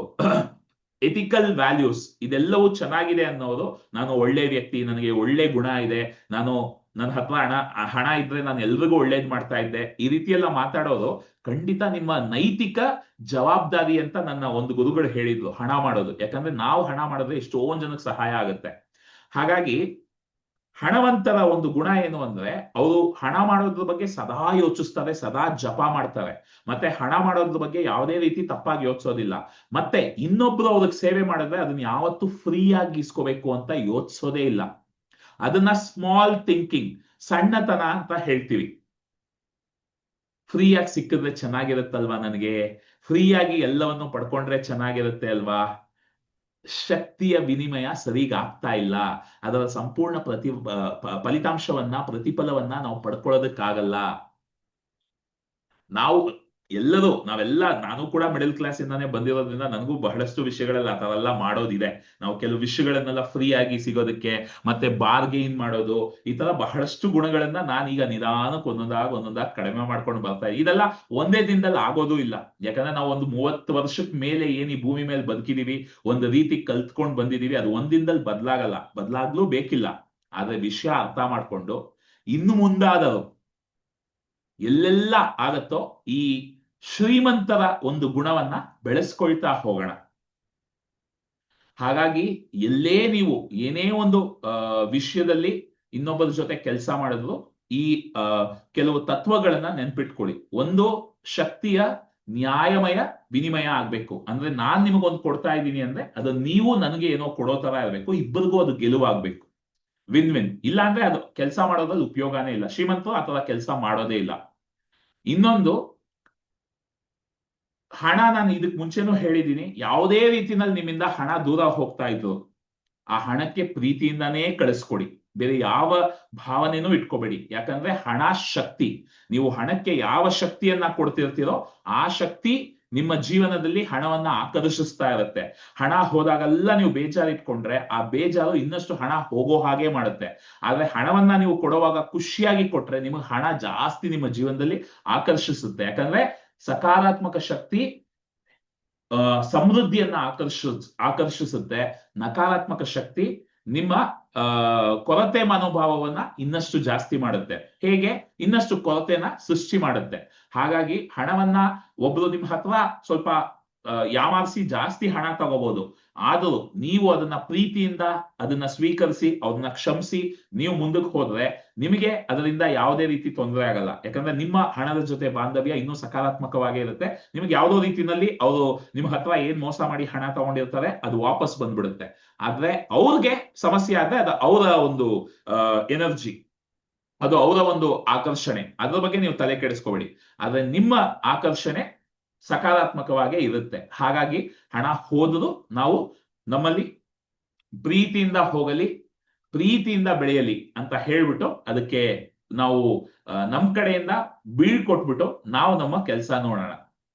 A: ಎಥಿಕಲ್ ವ್ಯಾಲ್ಯೂಸ್ ಇದೆಲ್ಲವೂ ಚೆನ್ನಾಗಿದೆ ಅನ್ನೋದು, ನಾನು ಒಳ್ಳೆ ವ್ಯಕ್ತಿ, ನನಗೆ ಒಳ್ಳೆ ಗುಣ ಇದೆ, ನಾನು ನನ್ನ ಹತ್ರ ಹಣ ಹಣ ಇದ್ರೆ ನಾನು ಎಲ್ರಿಗೂ ಒಳ್ಳೇದ್ ಮಾಡ್ತಾ ಇದ್ದೆ. ಈ ರೀತಿ ಎಲ್ಲ ಮಾತಾಡೋದು ಖಂಡಿತ ನಿಮ್ಮ ನೈತಿಕ ಜವಾಬ್ದಾರಿ ಅಂತ ನನ್ನ ಒಂದು ಗುರುಗಳು ಹೇಳಿದ್ರು, ಹಣ ಮಾಡೋದು. ಯಾಕಂದ್ರೆ ನಾವು ಹಣ ಮಾಡಿದ್ರೆ ಎಷ್ಟೊಂದ್ ಜನಕ್ಕೆ ಸಹಾಯ ಆಗುತ್ತೆ. ಹಾಗಾಗಿ ಹಣವಂತರ ಒಂದು ಗುಣ ಏನು ಅಂದ್ರೆ, ಅವರು ಹಣ ಮಾಡೋದ್ರ ಬಗ್ಗೆ ಸದಾ ಯೋಚಿಸ್ತಾರೆ, ಸದಾ ಜಪ ಮಾಡ್ತಾರೆ. ಮತ್ತೆ ಹಣ ಮಾಡೋದ್ರ ಬಗ್ಗೆ ಯಾವುದೇ ರೀತಿ ತಪ್ಪಾಗಿ ಯೋಚಿಸೋದಿಲ್ಲ. ಮತ್ತೆ ಇನ್ನೊಬ್ರು ಅವ್ರಿಗೆ ಸೇವೆ ಮಾಡಿದ್ರೆ ಅದನ್ನ ಯಾವತ್ತೂ ಫ್ರೀ ಆಗಿ ಇಸ್ಕೋಬೇಕು ಅಂತ ಯೋಚಿಸೋದೇ ಇಲ್ಲ. ಅದನ್ನ ಸ್ಮಾಲ್ ಥಿಂಕಿಂಗ್ ಸಣ್ಣತನ ಅಂತ ಹೇಳ್ತೀವಿ. ಫ್ರೀ ಆಗಿ ಸಿಕ್ಕಿದ್ರೆ ಚೆನ್ನಾಗಿರುತ್ತಲ್ವಾ ನನಗೆ? ಫ್ರೀ ಆಗಿ ಎಲ್ಲವನ್ನು ಪಡ್ಕೊಂಡ್ರೆ ಚೆನ್ನಾಗಿರುತ್ತೆ ಅಲ್ವಾ? ಶಕ್ತಿಯ ವಿನಿಮಯ ಸರಿಗಾಗ್ತಾ ಇಲ್ಲ. ಅದರ ಸಂಪೂರ್ಣ ಪ್ರತಿ ಫಲಿತಾಂಶವನ್ನ, ಪ್ರತಿಫಲವನ್ನ ನಾವು ಪಡ್ಕೊಳ್ಳೋದಕ್ಕಾಗಲ್ಲ. ನಾವು ಎಲ್ಲರೂ ನಾವೆಲ್ಲ, ನಾನು ಕೂಡ ಮಿಡಲ್ ಕ್ಲಾಸ್ ಇಂದಾನೆ ಬಂದಿರೋದ್ರಿಂದ ನನಗೂ ಬಹಳಷ್ಟು ವಿಷಯಗಳೆಲ್ಲ ಎಲ್ಲ ಮಾಡೋದಿದೆ. ನಾವು ಕೆಲವು ವಿಷಯಗಳನ್ನೆಲ್ಲ ಫ್ರೀ ಆಗಿ ಸಿಗೋದಕ್ಕೆ, ಮತ್ತೆ ಬಾರ್ಗೇನ್ ಮಾಡೋದು, ಈ ತರ ಬಹಳಷ್ಟು ಗುಣಗಳನ್ನ ನಾನೀಗ ನಿಧಾನಕ್ಕೆ ಒಂದೊಂದಾಗ ಒಂದೊಂದಾಗ ಕಡಿಮೆ ಮಾಡ್ಕೊಂಡು ಬರ್ತಾ ಇದೆ ಇದೆಲ್ಲ ಒಂದೇ ದಿನದಲ್ಲಿ ಆಗೋದು ಇಲ್ಲ. ಯಾಕಂದ್ರೆ ನಾವು ಒಂದು ಮೂವತ್ತು ವರ್ಷಕ್ ಮೇಲೆ ಏನ್ ಈ ಭೂಮಿ ಮೇಲೆ ಬದುಕಿದೀವಿ, ಒಂದು ರೀತಿ ಕಲ್ತ್ಕೊಂಡ್ ಬಂದಿದೀವಿ, ಅದು ಒಂದಿನದಲ್ಲಿ ಬದಲಾಗಲ್ಲ. ಬದಲಾಗ್ಲೂ ಬೇಕಿಲ್ಲ. ಆದ್ರೆ ವಿಷಯ ಅರ್ಥ ಮಾಡ್ಕೊಂಡು, ಇನ್ನು ಮುಂದಾದರು ಎಲ್ಲೆಲ್ಲ ಆಗತ್ತೋ, ಈ ಶ್ರೀಮಂತರ ಒಂದು ಗುಣವನ್ನ ಬೆಳೆಸ್ಕೊಳ್ತಾ ಹೋಗೋಣ. ಹಾಗಾಗಿ ಎಲ್ಲೇ ನೀವು ಏನೇ ಒಂದು ಆ, ವಿಷಯದಲ್ಲಿ ಇನ್ನೊಬ್ಬರ ಜೊತೆ ಕೆಲಸ ಮಾಡಿದ್ರು ಈ ಆ, ಕೆಲವು ತತ್ವಗಳನ್ನ ನೆನ್ಪಿಟ್ಕೊಳ್ಳಿ. ಒಂದು ಶಕ್ತಿಯ ನ್ಯಾಯಮಯ ವಿನಿಮಯ ಆಗ್ಬೇಕು. ಅಂದ್ರೆ ನಾನ್ ನಿಮಗೊಂದು ಕೊಡ್ತಾ ಇದ್ದೀನಿ ಅಂದ್ರೆ ಅದು ನೀವು ನನಗೆ ಏನೋ ಕೊಡೋ ತರ ಇರಬೇಕು ಇಬ್ಬರಿಗೂ ಅದು ಗೆಲುವಾಗ್ಬೇಕು. ವಿನ್ ವಿನ್ ಇಲ್ಲ ಅಂದ್ರೆ ಅದು ಕೆಲಸ ಮಾಡೋದ್ರಲ್ಲಿ ಉಪಯೋಗನೇ ಇಲ್ಲ. ಶ್ರೀಮಂತರು ಅಥವಾ ಕೆಲಸ ಮಾಡೋದೇ ಇಲ್ಲ. ಇನ್ನೊಂದು ಹಣ ನಾನು ಇದಕ್ ಮುಂಚೆನೂ ಹೇಳಿದ್ದೀನಿ ಯಾವುದೇ ರೀತಿನಲ್ಲಿ ನಿಮ್ಮಿಂದ ಹಣ ದೂರ ಹೋಗ್ತಾ ಇದ್ರು, ಆ ಹಣಕ್ಕೆ ಪ್ರೀತಿಯಿಂದನೇ ಕಳಿಸ್ಕೊಡಿ. ಬೇರೆ ಯಾವ ಭಾವನೆನೂ ಇಟ್ಕೋಬೇಡಿ. ಯಾಕಂದ್ರೆ ಹಣ ಶಕ್ತಿ. ನೀವು ಹಣಕ್ಕೆ ಯಾವ ಶಕ್ತಿಯನ್ನ ಕೊಡ್ತಿರ್ತೀರೋ ಆ ಶಕ್ತಿ ನಿಮ್ಮ ಜೀವನದಲ್ಲಿ ಹಣವನ್ನ ಆಕರ್ಷಿಸ್ತಾ ಇರುತ್ತೆ. ಹಣ ಹೋದಾಗೆಲ್ಲ ನೀವು ಬೇಜಾರು ಇಟ್ಕೊಂಡ್ರೆ ಆ ಬೇಜಾರು ಇನ್ನಷ್ಟು ಹಣ ಹೋಗೋ ಹಾಗೆ ಮಾಡುತ್ತೆ. ಆದ್ರೆ ಹಣವನ್ನ ನೀವು ಕೊಡುವಾಗ ಖುಷಿಯಾಗಿ ಕೊಟ್ರೆ ನಿಮಗೆ ಹಣ ಜಾಸ್ತಿ ನಿಮ್ಮ ಜೀವನದಲ್ಲಿ ಆಕರ್ಷಿಸುತ್ತೆ. ಯಾಕಂದ್ರೆ ಸಕಾರಾತ್ಮಕ ಶಕ್ತಿ ಸಮೃದ್ಧಿಯನ್ನ ಆಕರ್ಷ, ಆಕರ್ಷಿಸುತ್ತೆ. ನಕಾರಾತ್ಮಕ ಶಕ್ತಿ ನಿಮ್ಮ ಕೊರತೆ ಮನೋಭಾವವನ್ನ ಇನ್ನಷ್ಟು ಜಾಸ್ತಿ ಮಾಡುತ್ತೆ. ಹೇಗೆ? ಇನ್ನಷ್ಟು ಕೊರತೆನ ಸೃಷ್ಟಿ ಮಾಡುತ್ತೆ. ಹಾಗಾಗಿ ಹಣವನ್ನ ಒಬ್ರು ನಿಮ್ ಹತ್ರ ಸ್ವಲ್ಪ ಯಾಮಾರಿಸಿ ಜಾಸ್ತಿ ಹಣ ತಗೋಬಹುದು ಆದರೂ ನೀವು ಅದನ್ನ ಪ್ರೀತಿಯಿಂದ ಅದನ್ನ ಸ್ವೀಕರಿಸಿ ಅದನ್ನ ಕ್ಷಮಿಸಿ, ನೀವು ಮುಂದಕ್ಕೆ ಹೋದ್ರೆ ನಿಮಗೆ ಅದರಿಂದ ಯಾವುದೇ ರೀತಿ ತೊಂದರೆ ಆಗಲ್ಲ. ಯಾಕಂದ್ರೆ ನಿಮ್ಮ ಹಣದ ಜೊತೆ ಬಾಂಧವ್ಯ ಇನ್ನೂ ಸಕಾರಾತ್ಮಕವಾಗಿ ಇರುತ್ತೆ. ನಿಮ್ಗೆ ಯಾವುದೋ ರೀತಿನಲ್ಲಿ ಅವರು ನಿಮ್ಮ ಹತ್ರ ಏನ್ ಮೋಸ ಮಾಡಿ ಹಣ ತಗೊಂಡಿರ್ತಾರೆ, ಅದು ವಾಪಸ್ ಬಂದ್ಬಿಡುತ್ತೆ. ಆದ್ರೆ ಅವ್ರಿಗೆ ಸಮಸ್ಯೆ ಆದ್ರೆ ಅದು ಅವರ ಒಂದು ಎನರ್ಜಿ. ಅದು ಅವರ ಒಂದು ಆಕರ್ಷಣೆ. ಅದ್ರ ಬಗ್ಗೆ ನೀವು ತಲೆ ಕೆಡಿಸ್ಕೊಬೇಡಿ. ಆದ್ರೆ ನಿಮ್ಮ ಆಕರ್ಷಣೆ ಸಕಾರಾತ್ಮಕವಾಗೇ ಇರುತ್ತೆ. ಹಾಗಾಗಿ ಹಣ ಹೋದರೂ ನಾವು ನಮ್ಮಲ್ಲಿ ಪ್ರೀತಿಯಿಂದ ಹೋಗಲಿ, ಪ್ರೀತಿಯಿಂದ ಬೆಳೆಯಲಿ ಅಂತ ಹೇಳ್ಬಿಟ್ಟು ಅದಕ್ಕೆ ನಾವು ನಮ್ ಕಡೆಯಿಂದ ಬೀಳ್ಕೊಟ್ಬಿಟ್ಟು ನಾವು ನಮ್ಮ ಕೆಲಸ ನೋಡೋಣ.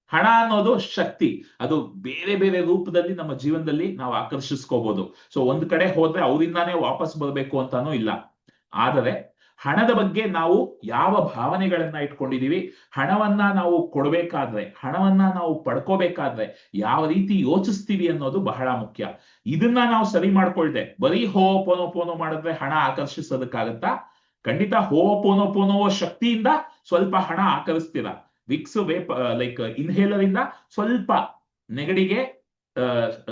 A: ಹಣ ಅನ್ನೋದು ಶಕ್ತಿ. ಅದು ಬೇರೆ ಬೇರೆ ರೂಪದಲ್ಲಿ ನಮ್ಮ ಜೀವನದಲ್ಲಿ ನಾವು ಆಕರ್ಷಿಸ್ಕೋಬಹುದು ಸೊ, ಒಂದ್ ಕಡೆ ಹೋದ್ರೆ ಅವರಿಂದಾನೇ ವಾಪಸ್ ಬರಬೇಕು ಅಂತಾನೂ ಇಲ್ಲ. ಆದರೆ ಹಣದ ಬಗ್ಗೆ ನಾವು ಯಾವ ಭಾವನೆಗಳನ್ನ ಇಟ್ಕೊಂಡಿದೀವಿ, ಹಣವನ್ನ ನಾವು ಕೊಡ್ಬೇಕಾದ್ರೆ, ಹಣವನ್ನ ನಾವು ಪಡ್ಕೋಬೇಕಾದ್ರೆ ಯಾವ ರೀತಿ ಯೋಚಿಸ್ತೀವಿ ಅನ್ನೋದು ಬಹಳ ಮುಖ್ಯ. ಇದನ್ನ ನಾವು ಸರಿ ಮಾಡ್ಕೊಳ್ದೆ, ಬರೀ ಹೋ ಪೋನೋ ಪೋನೋ ಮಾಡಿದ್ರೆ ಹಣ ಆಕರ್ಷಿಸೋದಕ್ಕಾಗತ್ತಾ? ಖಂಡಿತ ಹೋ ಪೋನೋ ಪೋನೋ ಶಕ್ತಿಯಿಂದ ಸ್ವಲ್ಪ ಹಣ ಆಕರಿಸ್ತೀರಾ. ವಿಕ್ಸ್ ವೇಪ್ ಲೈಕ್ ಇನ್ಹೇಲರ್ ಇಂದ ಸ್ವಲ್ಪ ನೆಗಡಿಗೆ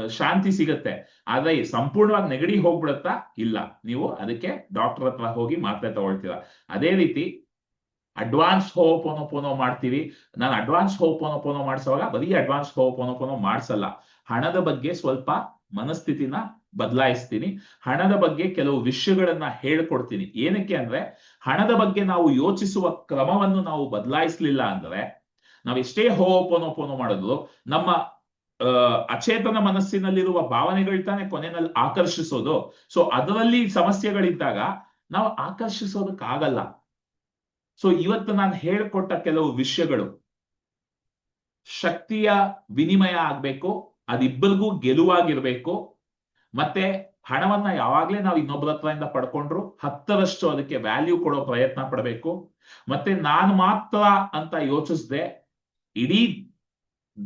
A: ಶಾಂತಿ ಸಿಗತ್ತೆ. ಆದ್ರೆ ಸಂಪೂರ್ಣವಾಗಿ ನೆಗಡಿ ಹೋಗ್ಬಿಡತ್ತಾ? ಇಲ್ಲ. ನೀವು ಅದಕ್ಕೆ ಡಾಕ್ಟರ್ ಹತ್ರ ಹೋಗಿ ಮಾತ್ರೆ ತಗೊಳ್ತೀರ. ಅದೇ ರೀತಿ ಅಡ್ವಾನ್ಸ್ ಹೋಪೋನೋಪೋನೋ ಮಾಡ್ತೀವಿ. ನಾನು ಅಡ್ವಾನ್ಸ್ ಹೋಪೋನೋಪೋನೋ ಮಾಡಿಸುವಾಗ ಬರೀ ಅಡ್ವಾನ್ಸ್ ಹೋಪೋನೋಪೋನೋ ಮಾಡಿಸಲ್ಲ. ಹಣದ ಬಗ್ಗೆ ಸ್ವಲ್ಪ ಮನಸ್ಥಿತಿನ ಬದಲಾಯಿಸ್ತೀನಿ. ಹಣದ ಬಗ್ಗೆ ಕೆಲವು ವಿಷಯಗಳನ್ನ ಹೇಳ್ಕೊಡ್ತೀನಿ. ಏನಕ್ಕೆ ಅಂದ್ರೆ ಹಣದ ಬಗ್ಗೆ ನಾವು ಯೋಚಿಸುವ ಕ್ರಮವನ್ನು ನಾವು ಬದಲಾಯಿಸ್ಲಿಲ್ಲ ಅಂದ್ರೆ ನಾವು ಎಷ್ಟೇ ಹೋಪೋನೋಪೋನೋ ಮಾಡಿದ್ರು ನಮ್ಮ ಅಚೇತನ ಮನಸ್ಸಿನಲ್ಲಿರುವ ಭಾವನೆಗಳು ತಾನೇ ಕೊನೆಯಲ್ಲಿ ಆಕರ್ಷಿಸೋದು. ಸೊ ಅದರಲ್ಲಿ ಸಮಸ್ಯೆಗಳಿದ್ದಾಗ ನಾವು ಆಕರ್ಷಿಸೋದಕ್ಕಾಗಲ್ಲ. ಸೊ ಇವತ್ತು ನಾನು ಹೇಳ್ಕೊಟ್ಟ ಕೆಲವು ವಿಷಯಗಳು. ಶಕ್ತಿಯ ವಿನಿಮಯ ಆಗ್ಬೇಕು, ಅದಿಬ್ಬರಿಗೂ ಗೆಲುವಾಗಿರ್ಬೇಕು, ಮತ್ತೆ ಹಣವನ್ನ ಯಾವಾಗ್ಲೇ ನಾವು ಇನ್ನೊಬ್ಬರ ಹತ್ರದಿಂದ ಪಡ್ಕೊಂಡ್ರು ಹತ್ತರಷ್ಟು ಅದಕ್ಕೆ ವ್ಯಾಲ್ಯೂ ಕೊಡೋ ಪ್ರಯತ್ನ ಪಡಬೇಕು, ಮತ್ತೆ ನಾನು ಮಾತ್ರ ಅಂತ ಯೋಚಿಸದೆ, ಇಡೀ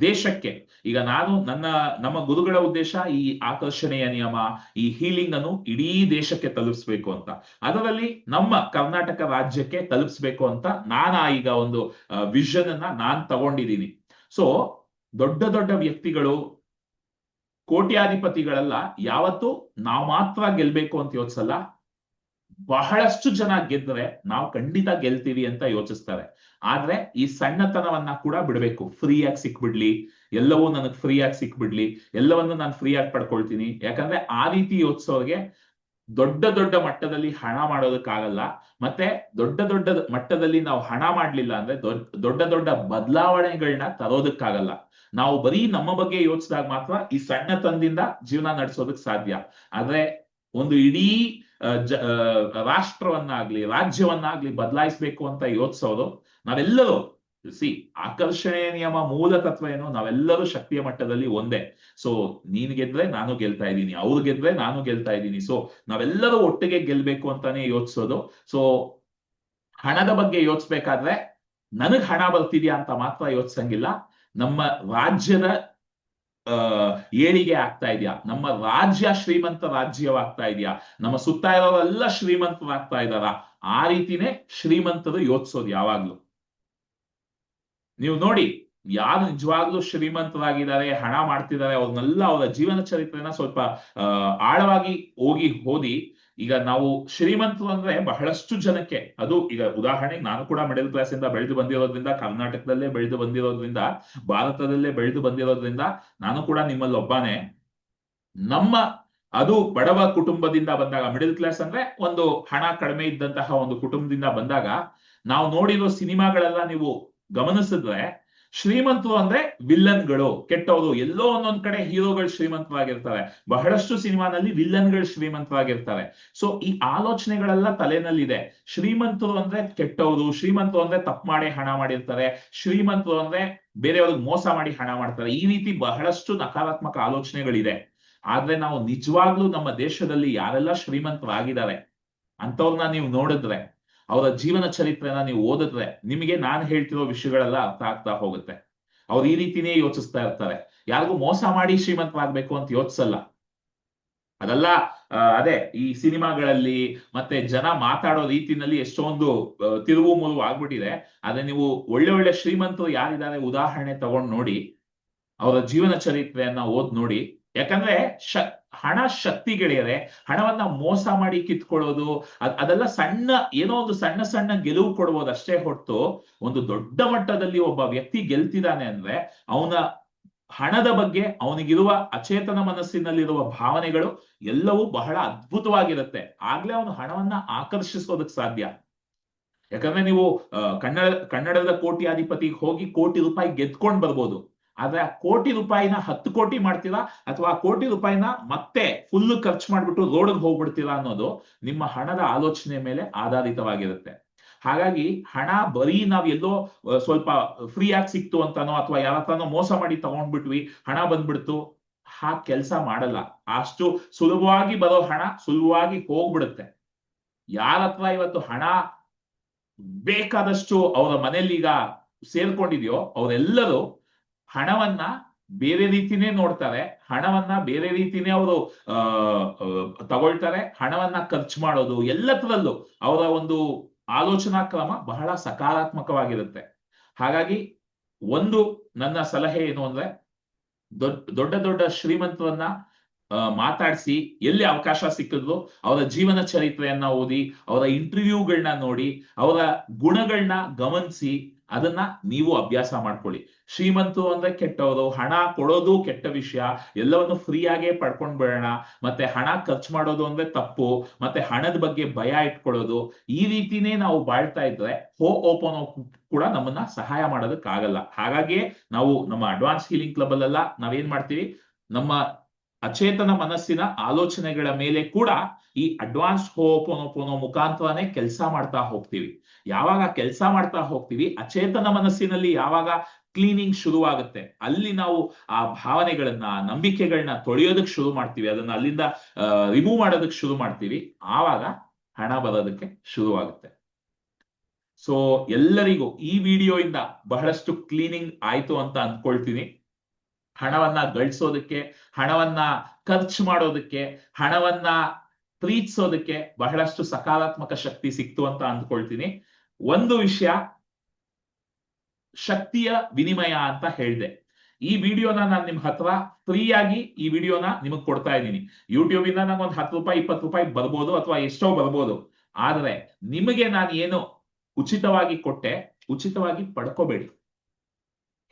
A: ದೇಶಕ್ಕೆ. ಈಗ ನಾನು ನನ್ನ, ನಮ್ಮ ಗುರುಗಳ ಉದ್ದೇಶ ಈ ಆಕರ್ಷಣೆಯ ನಿಯಮ, ಈ ಹೀಲಿಂಗ್ ಅನ್ನು ಇಡೀ ದೇಶಕ್ಕೆ ತಲುಪಿಸ್ಬೇಕು ಅಂತ. ಅದರಲ್ಲಿ ನಮ್ಮ ಕರ್ನಾಟಕ ರಾಜ್ಯಕ್ಕೆ ತಲುಪಿಸ್ಬೇಕು ಅಂತ ನಾನ ಈಗ ಒಂದು ವಿಷನ್ ಅನ್ನ ನಾನ್ ತಗೊಂಡಿದ್ದೀನಿ. ಸೊ ದೊಡ್ಡ ದೊಡ್ಡ ವ್ಯಕ್ತಿಗಳು, ಕೋಟ್ಯಾಧಿಪತಿಗಳೆಲ್ಲ, ಯಾವತ್ತು ನಾವು ಮಾತ್ರ ಗೆಲ್ಬೇಕು ಅಂತ ಯೋಚಿಸಲ್ಲ. ಬಹಳಷ್ಟು ಜನ ಗೆದ್ರೆ ನಾವು ಖಂಡಿತ ಗೆಲ್ತೀವಿ ಅಂತ ಯೋಚಿಸ್ತಾರೆ. ಆದ್ರೆ ಈ ಸಣ್ಣತನವನ್ನ ಕೂಡ ಬಿಡಬೇಕು. ಫ್ರೀಯಾಗಿ ಸಿಕ್ಬಿಡ್ಲಿ. ಎಲ್ಲವೂ ನನಗೆ ಫ್ರೀಯಾಗಿ ಸಿಕ್ಬಿಡ್ಲಿ. ಎಲ್ಲವನ್ನು ನಾನು ಫ್ರೀಯಾಗಿ ಪಡ್ಕೊಳ್ತೀನಿ. ಯಾಕಂದ್ರೆ ಆ ರೀತಿ ಯೋಚಿಸೋರಿಗೆ ದೊಡ್ಡ ದೊಡ್ಡ ಮಟ್ಟದಲ್ಲಿ ಹಣ ಮಾಡೋದಕ್ಕಾಗಲ್ಲ. ಮತ್ತೆ ದೊಡ್ಡ ದೊಡ್ಡ ಮಟ್ಟದಲ್ಲಿ ನಾವು ಹಣ ಮಾಡ್ಲಿಲ್ಲ ಅಂದ್ರೆ ದೊಡ್ಡ ದೊಡ್ಡ ಬದಲಾವಣೆಗಳನ್ನ ತರೋದಕ್ಕಾಗಲ್ಲ. ನಾವು ಬರೀ ನಮ್ಮ ಬಗ್ಗೆ ಯೋಚಿಸಿದಾಗ ಮಾತ್ರ ಈ ಸಣ್ಣತನದಿಂದ ಜೀವನ ನಡೆಸೋದಕ್ ಸಾಧ್ಯ. ಆದ್ರೆ ಒಂದು ಇಡೀ ರಾಷ್ಟ್ರವನ್ನಾಗ್ಲಿ, ರಾಜ್ಯವನ್ನಾಗ್ಲಿ ಬದಲಾಯಿಸ್ಬೇಕು ಅಂತ ಯೋಚಿಸೋದು ನಾವೆಲ್ಲರೂ ಸಿ ಆಕರ್ಷಣೆ ನಿಯಮ, ಮೂಲ ತತ್ವ ಏನು ನಾವೆಲ್ಲರೂ ಶಕ್ತಿಯ ಮಟ್ಟದಲ್ಲಿ ಒಂದೇ. ಸೊ ನೀನ್ ಗೆದ್ರೆ ನಾನು ಗೆಲ್ತಾ ಇದ್ದೀನಿ, ಅವ್ರು ಗೆದ್ರೆ ನಾನು ಗೆಲ್ತಾ ಇದ್ದೀನಿ. ಸೊ ನಾವೆಲ್ಲರೂ ಒಟ್ಟಿಗೆ ಗೆಲ್ಬೇಕು ಅಂತಾನೆ ಯೋಚಿಸೋದು. ಸೊ ಹಣದ ಬಗ್ಗೆ ಯೋಚಿಸ್ಬೇಕಾದ್ರೆ, ನನಗ್ ಹಣ ಬರ್ತಿದ್ಯಾ ಅಂತ ಮಾತ್ರ ಯೋಚಿಸಂಗಿಲ್ಲ. ನಮ್ಮ ರಾಜ್ಯದ ಏಳಿಗೆ ಆಗ್ತಾ ಇದೆಯಾ? ನಮ್ಮ ರಾಜ್ಯ ಶ್ರೀಮಂತ ರಾಜ್ಯವಾಗ್ತಾ ಇದೆಯಾ? ನಮ್ಮ ಸುತ್ತ ಇರೋರೆಲ್ಲ ಶ್ರೀಮಂತರಾಗ್ತಾ ಇದಾರ ಆ ರೀತಿನೇ ಶ್ರೀಮಂತರು ಯೋಚಿಸೋದು ಯಾವಾಗ್ಲೂ. ನೀವು ನೋಡಿ, ಯಾರು ನಿಜವಾಗ್ಲೂ ಶ್ರೀಮಂತರಾಗಿದ್ದಾರೆ, ಹಣ ಮಾಡ್ತಿದ್ದಾರೆ, ಅವ್ರನ್ನೆಲ್ಲ ಅವರ ಜೀವನ ಚರಿತ್ರೆನ ಸ್ವಲ್ಪ ಆಳವಾಗಿ ಹೋಗಿ ಓದಿ ಈಗ ನಾವು ಶ್ರೀಮಂತರು ಅಂದ್ರೆ ಬಹಳಷ್ಟು ಜನಕ್ಕೆ, ಅದು ಈಗ ಉದಾಹರಣೆಗೆ ನಾನು ಕೂಡ ಮಿಡಲ್ ಕ್ಲಾಸ್ ಇಂದ ಬೆಳೆದು ಬಂದಿರೋದ್ರಿಂದ, ಕರ್ನಾಟಕದಲ್ಲೇ ಬೆಳೆದು ಬಂದಿರೋದ್ರಿಂದ, ಭಾರತದಲ್ಲೇ ಬೆಳೆದು ಬಂದಿರೋದ್ರಿಂದ, ನಾನು ಕೂಡ ನಿಮ್ಮಲ್ಲಿ ಒಬ್ಬನೇ. ನಮ್ಮ, ಅದು ಬಡವ ಕುಟುಂಬದಿಂದ ಬಂದಾಗ ಮಿಡಲ್ ಕ್ಲಾಸ್ ಅಂದ್ರೆ ಒಂದು ಹಣ ಕಡಿಮೆ ಇದ್ದಂತಹ ಒಂದು ಕುಟುಂಬದಿಂದ ಬಂದಾಗ, ನಾವು ನೋಡಿರೋ ಸಿನಿಮಾಗಳೆಲ್ಲ ನೀವು ಗಮನಿಸಿದ್ರೆ ಶ್ರೀಮಂತರು ಅಂದ್ರೆ ವಿಲ್ಲನ್ಗಳು, ಕೆಟ್ಟವರು. ಎಲ್ಲೋ ಒಂದೊಂದ್ ಕಡೆ ಹೀರೋಗಳು ಶ್ರೀಮಂತವಾಗಿರ್ತವೆ. ಬಹಳಷ್ಟು ಸಿನಿಮಾನಲ್ಲಿ ವಿಲ್ಲನ್ಗಳು ಶ್ರೀಮಂತವಾಗಿರ್ತವೆ. ಸೊ ಈ ಆಲೋಚನೆಗಳೆಲ್ಲ ತಲೆನಲ್ಲಿದೆ. ಶ್ರೀಮಂತರು ಅಂದ್ರೆ ಕೆಟ್ಟವರು, ಶ್ರೀಮಂತರು ಅಂದ್ರೆ ತಪ್ಪು ಮಾಡಿ ಹಣ ಮಾಡಿರ್ತಾರೆ, ಶ್ರೀಮಂತರು ಅಂದ್ರೆ ಬೇರೆಯವ್ರಿಗೆ ಮೋಸ ಮಾಡಿ ಹಣ ಮಾಡ್ತಾರೆ. ಈ ರೀತಿ ಬಹಳಷ್ಟು ನಕಾರಾತ್ಮಕ ಆಲೋಚನೆಗಳಿದೆ. ಆದ್ರೆ ನಾವು ನಿಜವಾಗ್ಲೂ ನಮ್ಮ ದೇಶದಲ್ಲಿ ಯಾರೆಲ್ಲ ಶ್ರೀಮಂತರಾಗಿದ್ದಾರೆ ಅಂತವ್ರನ್ನ ನೀವು ನೋಡಿದ್ರೆ ಅವರ ಜೀವನ ಚರಿತ್ರೆನ ನೀವು ಓದಿದ್ರೆ ನಿಮಗೆ ನಾನು ಹೇಳ್ತಿರೋ ವಿಷಯಗಳೆಲ್ಲ ಅರ್ಥ ಆಗ್ತಾ ಹೋಗುತ್ತೆ. ಅವ್ರು ಈ ರೀತಿನೇ ಯೋಚಿಸ್ತಾ ಇರ್ತಾರೆ. ಯಾರಿಗೂ ಮೋಸ ಮಾಡಿ ಶ್ರೀಮಂತರಾಗ್ಬೇಕು ಅಂತ ಯೋಚಿಸಲ್ಲ. ಅದೆಲ್ಲ ಅದೇ ಈ ಸಿನಿಮಾಗಳಲ್ಲಿ ಮತ್ತೆ ಜನ ಮಾತಾಡೋ ರೀತಿನಲ್ಲಿ ಎಷ್ಟೊಂದು ತಿರುವು ಮುರುವು ಆಗ್ಬಿಟ್ಟಿದೆ. ಆದ್ರೆ ನೀವು ಒಳ್ಳೆ ಒಳ್ಳೆ ಶ್ರೀಮಂತರು ಯಾರಿದ್ದಾರೆ ಉದಾಹರಣೆ ತಗೊಂಡ್ ನೋಡಿ, ಅವರ ಜೀವನ ಚರಿತ್ರೆಯನ್ನ ಓದ್ ನೋಡಿ. ಯಾಕಂದ್ರೆ ಹಣ ಶಕ್ತಿ ಹಣವನ್ನ ಮೋಸ ಮಾಡಿ ಕಿತ್ಕೊಳ್ಳೋದು, ಅದ್- ಅದೆಲ್ಲ ಸಣ್ಣ, ಏನೋ ಒಂದು ಸಣ್ಣ ಸಣ್ಣ ಗೆಲುವು ಕೊಡ್ಬೋದು ಅಷ್ಟೇ ಹೊರತು, ಒಂದು ದೊಡ್ಡ ಮಟ್ಟದಲ್ಲಿ ಒಬ್ಬ ವ್ಯಕ್ತಿ ಗೆಲ್ತಿದ್ದಾನೆ ಅಂದ್ರೆ, ಅವನ ಹಣದ ಬಗ್ಗೆ ಅವನಿಗಿರುವ ಅಚೇತನ ಮನಸ್ಸಿನಲ್ಲಿರುವ ಭಾವನೆಗಳು ಎಲ್ಲವೂ ಬಹಳ ಅದ್ಭುತವಾಗಿರುತ್ತೆ. ಆಗ್ಲೇ ಅವನು ಹಣವನ್ನ ಆಕರ್ಷಿಸೋದಕ್ ಸಾಧ್ಯ. ಯಾಕಂದ್ರೆ ನೀವು ಕನ್ನಡ, ಕನ್ನಡದ ಕೋಟ್ಯಾಧಿಪತಿ ಹೋಗಿ ಕೋಟಿ ರೂಪಾಯಿ ಗೆದ್ಕೊಂಡ್ ಬರ್ಬೋದು. ಆದ್ರೆ ಆ ಕೋಟಿ ರೂಪಾಯಿನ ಹತ್ತು ಕೋಟಿ ಮಾಡ್ತೀರಾ? ಅಥವಾ ಆ ಕೋಟಿ ರೂಪಾಯಿನ ಮತ್ತೆ ಫುಲ್ ಖರ್ಚು ಮಾಡ್ಬಿಟ್ಟು ರೋಡ್ಗೆ ಹೋಗ್ಬಿಡ್ತೀರಾ ಅನ್ನೋದು ನಿಮ್ಮ ಹಣದ ಆಲೋಚನೆ ಮೇಲೆ ಆಧಾರಿತವಾಗಿರುತ್ತೆ. ಹಾಗಾಗಿ ಹಣ ಬರೀ ನಾವ್ ಎಲ್ಲೋ ಸ್ವಲ್ಪ ಫ್ರೀ ಆಗಿ ಸಿಕ್ತು ಅಂತಾನೋ ಅಥವಾ ಯಾರತ್ರನೋ ಮೋಸ ಮಾಡಿ ತಗೊಂಡ್ಬಿಟ್ವಿ, ಹಣ ಬಂದ್ಬಿಡ್ತು ಹಾ ಕೆಲಸ ಮಾಡಲ್ಲ. ಅಷ್ಟು ಸುಲಭವಾಗಿ ಬರೋ ಹಣ ಸುಲಭವಾಗಿ ಹೋಗ್ಬಿಡುತ್ತೆ. ಯಾರತ್ರ ಇವತ್ತು ಹಣ ಬೇಕಾದಷ್ಟು ಅವರ ಮನೆಯಲ್ಲಿ ಈಗ ಸೇರ್ಕೊಂಡಿದ್ಯೋ, ಅವರೆಲ್ಲರೂ ಹಣವನ್ನ ಬೇರೆ ರೀತಿನೇ ನೋಡ್ತಾರೆ. ಹಣವನ್ನ ಬೇರೆ ರೀತಿನೇ ಅವರು ತಗೊಳ್ತಾರೆ. ಹಣವನ್ನ ಖರ್ಚು ಮಾಡೋದು ಎಲ್ಲತ್ರಲ್ಲೂ ಅವರ ಒಂದು ಆಲೋಚನಾ ಕ್ರಮ ಬಹಳ ಸಕಾರಾತ್ಮಕವಾಗಿರುತ್ತೆ. ಹಾಗಾಗಿ ಒಂದು ನನ್ನ ಸಲಹೆ ಏನು ಅಂದ್ರೆ ದೊಡ್ಡ ದೊಡ್ಡ ಶ್ರೀಮಂತರನ್ನ ಮಾತಾಡಿಸಿ ಎಲ್ಲಿ ಅವಕಾಶ ಸಿಕ್ಕಿದ್ರು ಅವರ ಜೀವನ ಚರಿತ್ರೆಯನ್ನ ಓದಿ, ಅವರ ಇಂಟರ್ವ್ಯೂಗಳನ್ನ ನೋಡಿ, ಅವರ ಗುಣಗಳನ್ನ ಗಮನಿಸಿ ಅದನ್ನ ನೀವು ಅಭ್ಯಾಸ ಮಾಡ್ಕೊಳ್ಳಿ. ಶ್ರೀಮಂತರು ಅಂದ್ರೆ ಕೆಟ್ಟವರು ಹಣ ಕೊಡೋದು ಕೆಟ್ಟ ವಿಷಯ, ಎಲ್ಲವನ್ನು ಫ್ರೀಯಾಗೆ ಪಡ್ಕೊಂಡ್ ಬಿಡೋಣ ಮತ್ತೆ ಹಣ ಖರ್ಚು ಮಾಡೋದು ಅಂದ್ರೆ ತಪ್ಪು, ಮತ್ತೆ ಹಣದ ಬಗ್ಗೆ ಭಯ ಇಟ್ಕೊಳ್ಳೋದು, ಈ ರೀತಿನೇ ನಾವು ಬಾಳ್ತಾ ಇದ್ರೆ ಹೋ ಓಪನ್ ಕೂಡ ನಮ್ಮನ್ನ ಸಹಾಯ ಮಾಡೋದಕ್ಕಾಗಲ್ಲ. ಹಾಗಾಗಿ ನಾವು ನಮ್ಮ ಅಡ್ವಾನ್ಸ್ ಹೀಲಿಂಗ್ ಕ್ಲಬ್ ಅಲ್ಲೆಲ್ಲ ನಾವೇನ್ ಮಾಡ್ತೀವಿ? ನಮ್ಮ ಅಚೇತನ ಮನಸ್ಸಿನ ಆಲೋಚನೆಗಳ ಮೇಲೆ ಕೂಡ ಈ ಅಡ್ವಾನ್ಸ್ ಹೋಪೋನೋಪೋನೋ ಮುಖಾಂತರನೇ ಕೆಲಸ ಮಾಡ್ತಾ ಹೋಗ್ತೀವಿ. ಯಾವಾಗ ಕೆಲಸ ಮಾಡ್ತಾ ಹೋಗ್ತೀವಿ? ಅಚೇತನ ಮನಸ್ಸಿನಲ್ಲಿ ಯಾವಾಗ ಕ್ಲೀನಿಂಗ್ ಶುರುವಾಗುತ್ತೆ. ಅಲ್ಲಿ ನಾವು ಆ ಭಾವನೆಗಳನ್ನ, ನಂಬಿಕೆಗಳನ್ನ ತೊಳೆಯೋದಕ್ಕೆ ಶುರು ಮಾಡ್ತೀವಿ. ಅದನ್ನ ಅಲ್ಲಿಂದ ರಿಮೂವ್ ಮಾಡೋದಕ್ಕೆ ಶುರು ಮಾಡ್ತೀವಿ. ಆವಾಗ ಹಣ ಬರೋದಕ್ಕೆ ಶುರುವಾಗುತ್ತೆ. ಸೊ ಎಲ್ಲರಿಗೂ ಈ ವಿಡಿಯೋ ಇಂದ ಬಹಳಷ್ಟು ಕ್ಲೀನಿಂಗ್ ಆಯ್ತು ಅಂತ ಅಂದ್ಕೊಳ್ತೀನಿ. ಹಣವನ್ನ ಗಳಿಸೋದಕ್ಕೆ, ಹಣವನ್ನ ಖರ್ಚು ಮಾಡೋದಕ್ಕೆ, ಹಣವನ್ನ ಪ್ರೀತಿಸೋದಕ್ಕೆ ಬಹಳಷ್ಟು ಸಕಾರಾತ್ಮಕ ಶಕ್ತಿ ಸಿಕ್ತು ಅಂತ ಅಂದ್ಕೊಳ್ತೀನಿ. ಒಂದು ವಿಷಯ ಶಕ್ತಿಯ ವಿನಿಮಯ ಅಂತ ಹೇಳಿದೆ. ಈ ವಿಡಿಯೋನ ನಾನು ನಿಮ್ ಹತ್ರ ಫ್ರೀ ಆಗಿ ಈ ವಿಡಿಯೋನ ನಿಮಗ್ ಕೊಡ್ತಾ ಇದ್ದೀನಿ. ಯೂಟ್ಯೂಬ್ ಇಂದ ನಂಗೆ ಒಂದು ಹತ್ತು ರೂಪಾಯಿ, ಇಪ್ಪತ್ತು ರೂಪಾಯಿ ಬರ್ಬೋದು ಅಥವಾ ಎಷ್ಟೋ ಬರ್ಬೋದು. ಆದ್ರೆ ನಿಮಗೆ ನಾನು ಏನು ಉಚಿತವಾಗಿ ಕೊಟ್ಟೆ, ಉಚಿತವಾಗಿ ಪಡ್ಕೋಬೇಡಿ.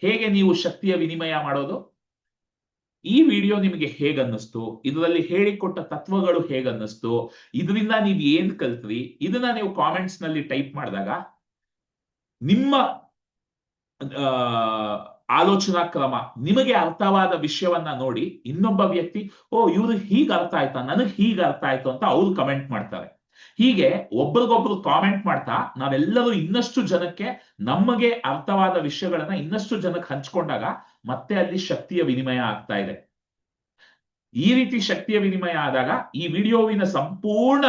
A: ಹೇಗೆ ನೀವು ಶಕ್ತಿಯ ವಿನಿಮಯ ಮಾಡೋದು? ಈ ವಿಡಿಯೋ ನಿಮಗೆ ಹೇಗನ್ನಿಸ್ತು? ಇದರಲ್ಲಿ ಹೇಳಿಕೊಟ್ಟ ತತ್ವಗಳು ಹೇಗನ್ನಿಸ್ತು? ಇದರಿಂದ ನೀವು ಏನ್ ಕಲ್ತ್ರಿ? ಇದನ್ನ ನೀವು ಕಾಮೆಂಟ್ಸ್ನಲ್ಲಿ ಟೈಪ್ ಮಾಡಿದಾಗ ನಿಮ್ಮ ಆಲೋಚನಾ ಕ್ರಮ. ನಿಮಗೆ ಅರ್ಥವಾದ ವಿಷಯವನ್ನ ನೋಡಿ ಇನ್ನೊಬ್ಬ ವ್ಯಕ್ತಿ, ಓ, ಇವ್ರು ಹೀಗ್ ಅರ್ಥ ಆಯ್ತಾ? ನನಗ್ ಹೀಗ್ ಅರ್ಥ ಆಯ್ತು ಅಂತ ಅವ್ರು ಕಮೆಂಟ್ ಮಾಡ್ತಾರೆ. ಹೀಗೆ ಒಬ್ರಿಗೊಬ್ರು ಕಾಮೆಂಟ್ ಮಾಡ್ತಾ ನಾವೆಲ್ಲರೂ ಇನ್ನಷ್ಟು ಜನಕ್ಕೆ ನಮಗೆ ಅರ್ಥವಾದ ವಿಷಯಗಳನ್ನ ಇನ್ನಷ್ಟು ಜನಕ್ಕೆ ಹಂಚ್ಕೊಂಡಾಗ ಮತ್ತೆ ಅಲ್ಲಿ ಶಕ್ತಿಯ ವಿನಿಮಯ ಆಗ್ತಾ ಇದೆ. ಈ ರೀತಿ ಶಕ್ತಿಯ ವಿನಿಮಯ ಆದಾಗ ಈ ವಿಡಿಯೋವಿನ ಸಂಪೂರ್ಣ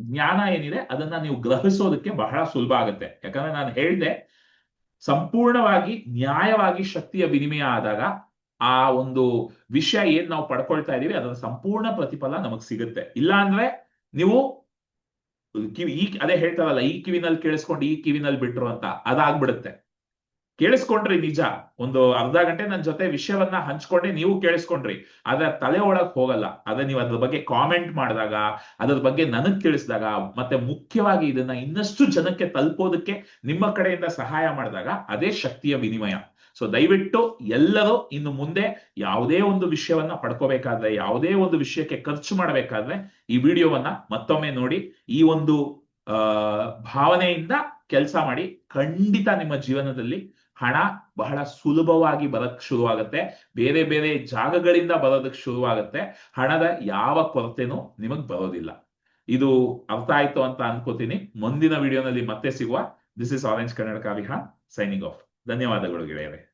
A: ಜ್ಞಾನ ಏನಿದೆ, ಅದನ್ನ ನೀವು ಗ್ರಹಿಸೋದಕ್ಕೆ ಬಹಳ ಸುಲಭ ಆಗುತ್ತೆ. ಯಾಕಂದ್ರೆ ನಾನು ಹೇಳಿದೆ ಸಂಪೂರ್ಣವಾಗಿ ನ್ಯಾಯವಾಗಿ ಶಕ್ತಿಯ ವಿನಿಮಯ ಆದಾಗ ಆ ಒಂದು ವಿಷಯ ಏನ್ ನಾವು ಪಡ್ಕೊಳ್ತಾ ಇದೀವಿ ಅದರ ಸಂಪೂರ್ಣ ಪ್ರತಿಫಲ ನಮಗ್ ಸಿಗುತ್ತೆ. ಇಲ್ಲ ಅಂದ್ರೆ ನೀವು ಕಿವಿ, ಈ ಅದೇ ಹೇಳ್ತಾರಲ್ಲ, ಈ ಕಿವಿನಲ್ಲಿ ಕೇಳಿಸ್ಕೊಂಡು ಈ ಕಿವಿನಲ್ಲಿ ಬಿಟ್ರು ಅಂತ ಅದಾಗ್ಬಿಡುತ್ತೆ. ಕೇಳಿಸ್ಕೊಂಡ್ರಿ ನಿಜ. ಒಂದು ಅರ್ಧ ಗಂಟೆ ನನ್ನ ಜೊತೆ ವಿಷಯವನ್ನ ಹಂಚ್ಕೊಂಡೆ ನೀವು ಕೇಳಿಸ್ಕೊಂಡ್ರಿ. ಆದ್ರೆ ತಲೆ ಒಳಗ್ ಹೋಗಲ್ಲ. ಅದ ನೀವು ಅದ್ರ ಬಗ್ಗೆ ಕಾಮೆಂಟ್ ಮಾಡಿದಾಗ, ಅದ್ರ ಬಗ್ಗೆ ನನಗ್ ತಿಳಿಸಿದಾಗ, ಮತ್ತೆ ಮುಖ್ಯವಾಗಿ ಇದನ್ನ ಇನ್ನಷ್ಟು ಜನಕ್ಕೆ ತಲುಪೋದಕ್ಕೆ ನಿಮ್ಮ ಕಡೆಯಿಂದ ಸಹಾಯ ಮಾಡಿದಾಗ ಅದೇ ಶಕ್ತಿಯ ವಿನಿಮಯ. ಸೊ ದಯವಿಟ್ಟು ಎಲ್ಲರೂ ಇನ್ನು ಮುಂದೆ ಯಾವುದೇ ಒಂದು ವಿಷಯವನ್ನ ಪಡ್ಕೋಬೇಕಾದ್ರೆ, ಯಾವುದೇ ಒಂದು ವಿಷಯಕ್ಕೆ ಖರ್ಚು ಮಾಡಬೇಕಾದ್ರೆ ಈ ವಿಡಿಯೋವನ್ನ ಮತ್ತೊಮ್ಮೆ ನೋಡಿ, ಈ ಒಂದು ಭಾವನೆಯಿಂದ ಕೆಲಸ ಮಾಡಿ ಖಂಡಿತ ನಿಮ್ಮ ಜೀವನದಲ್ಲಿ ಹಣ ಬಹಳ ಸುಲಭವಾಗಿ ಬರಕ್ ಶುರುವಾಗುತ್ತೆ. ಬೇರೆ ಬೇರೆ ಜಾಗಗಳಿಂದ ಬರೋದಕ್ಕೆ ಶುರುವಾಗುತ್ತೆ. ಹಣದ ಯಾವ ಕೊರತೆನೂ ನಿಮಗ್ ಬರೋದಿಲ್ಲ. ಇದು ಅರ್ಥ ಆಯ್ತು ಅಂತ ಅನ್ಕೋತೀನಿ. ಮುಂದಿನ ವಿಡಿಯೋನಲ್ಲಿ ಮತ್ತೆ ಸಿಗುವ. This is orange Kannada Viha signing off ಧನ್ಯವಾದಗಳು ಗೆಳೆಯರೆ.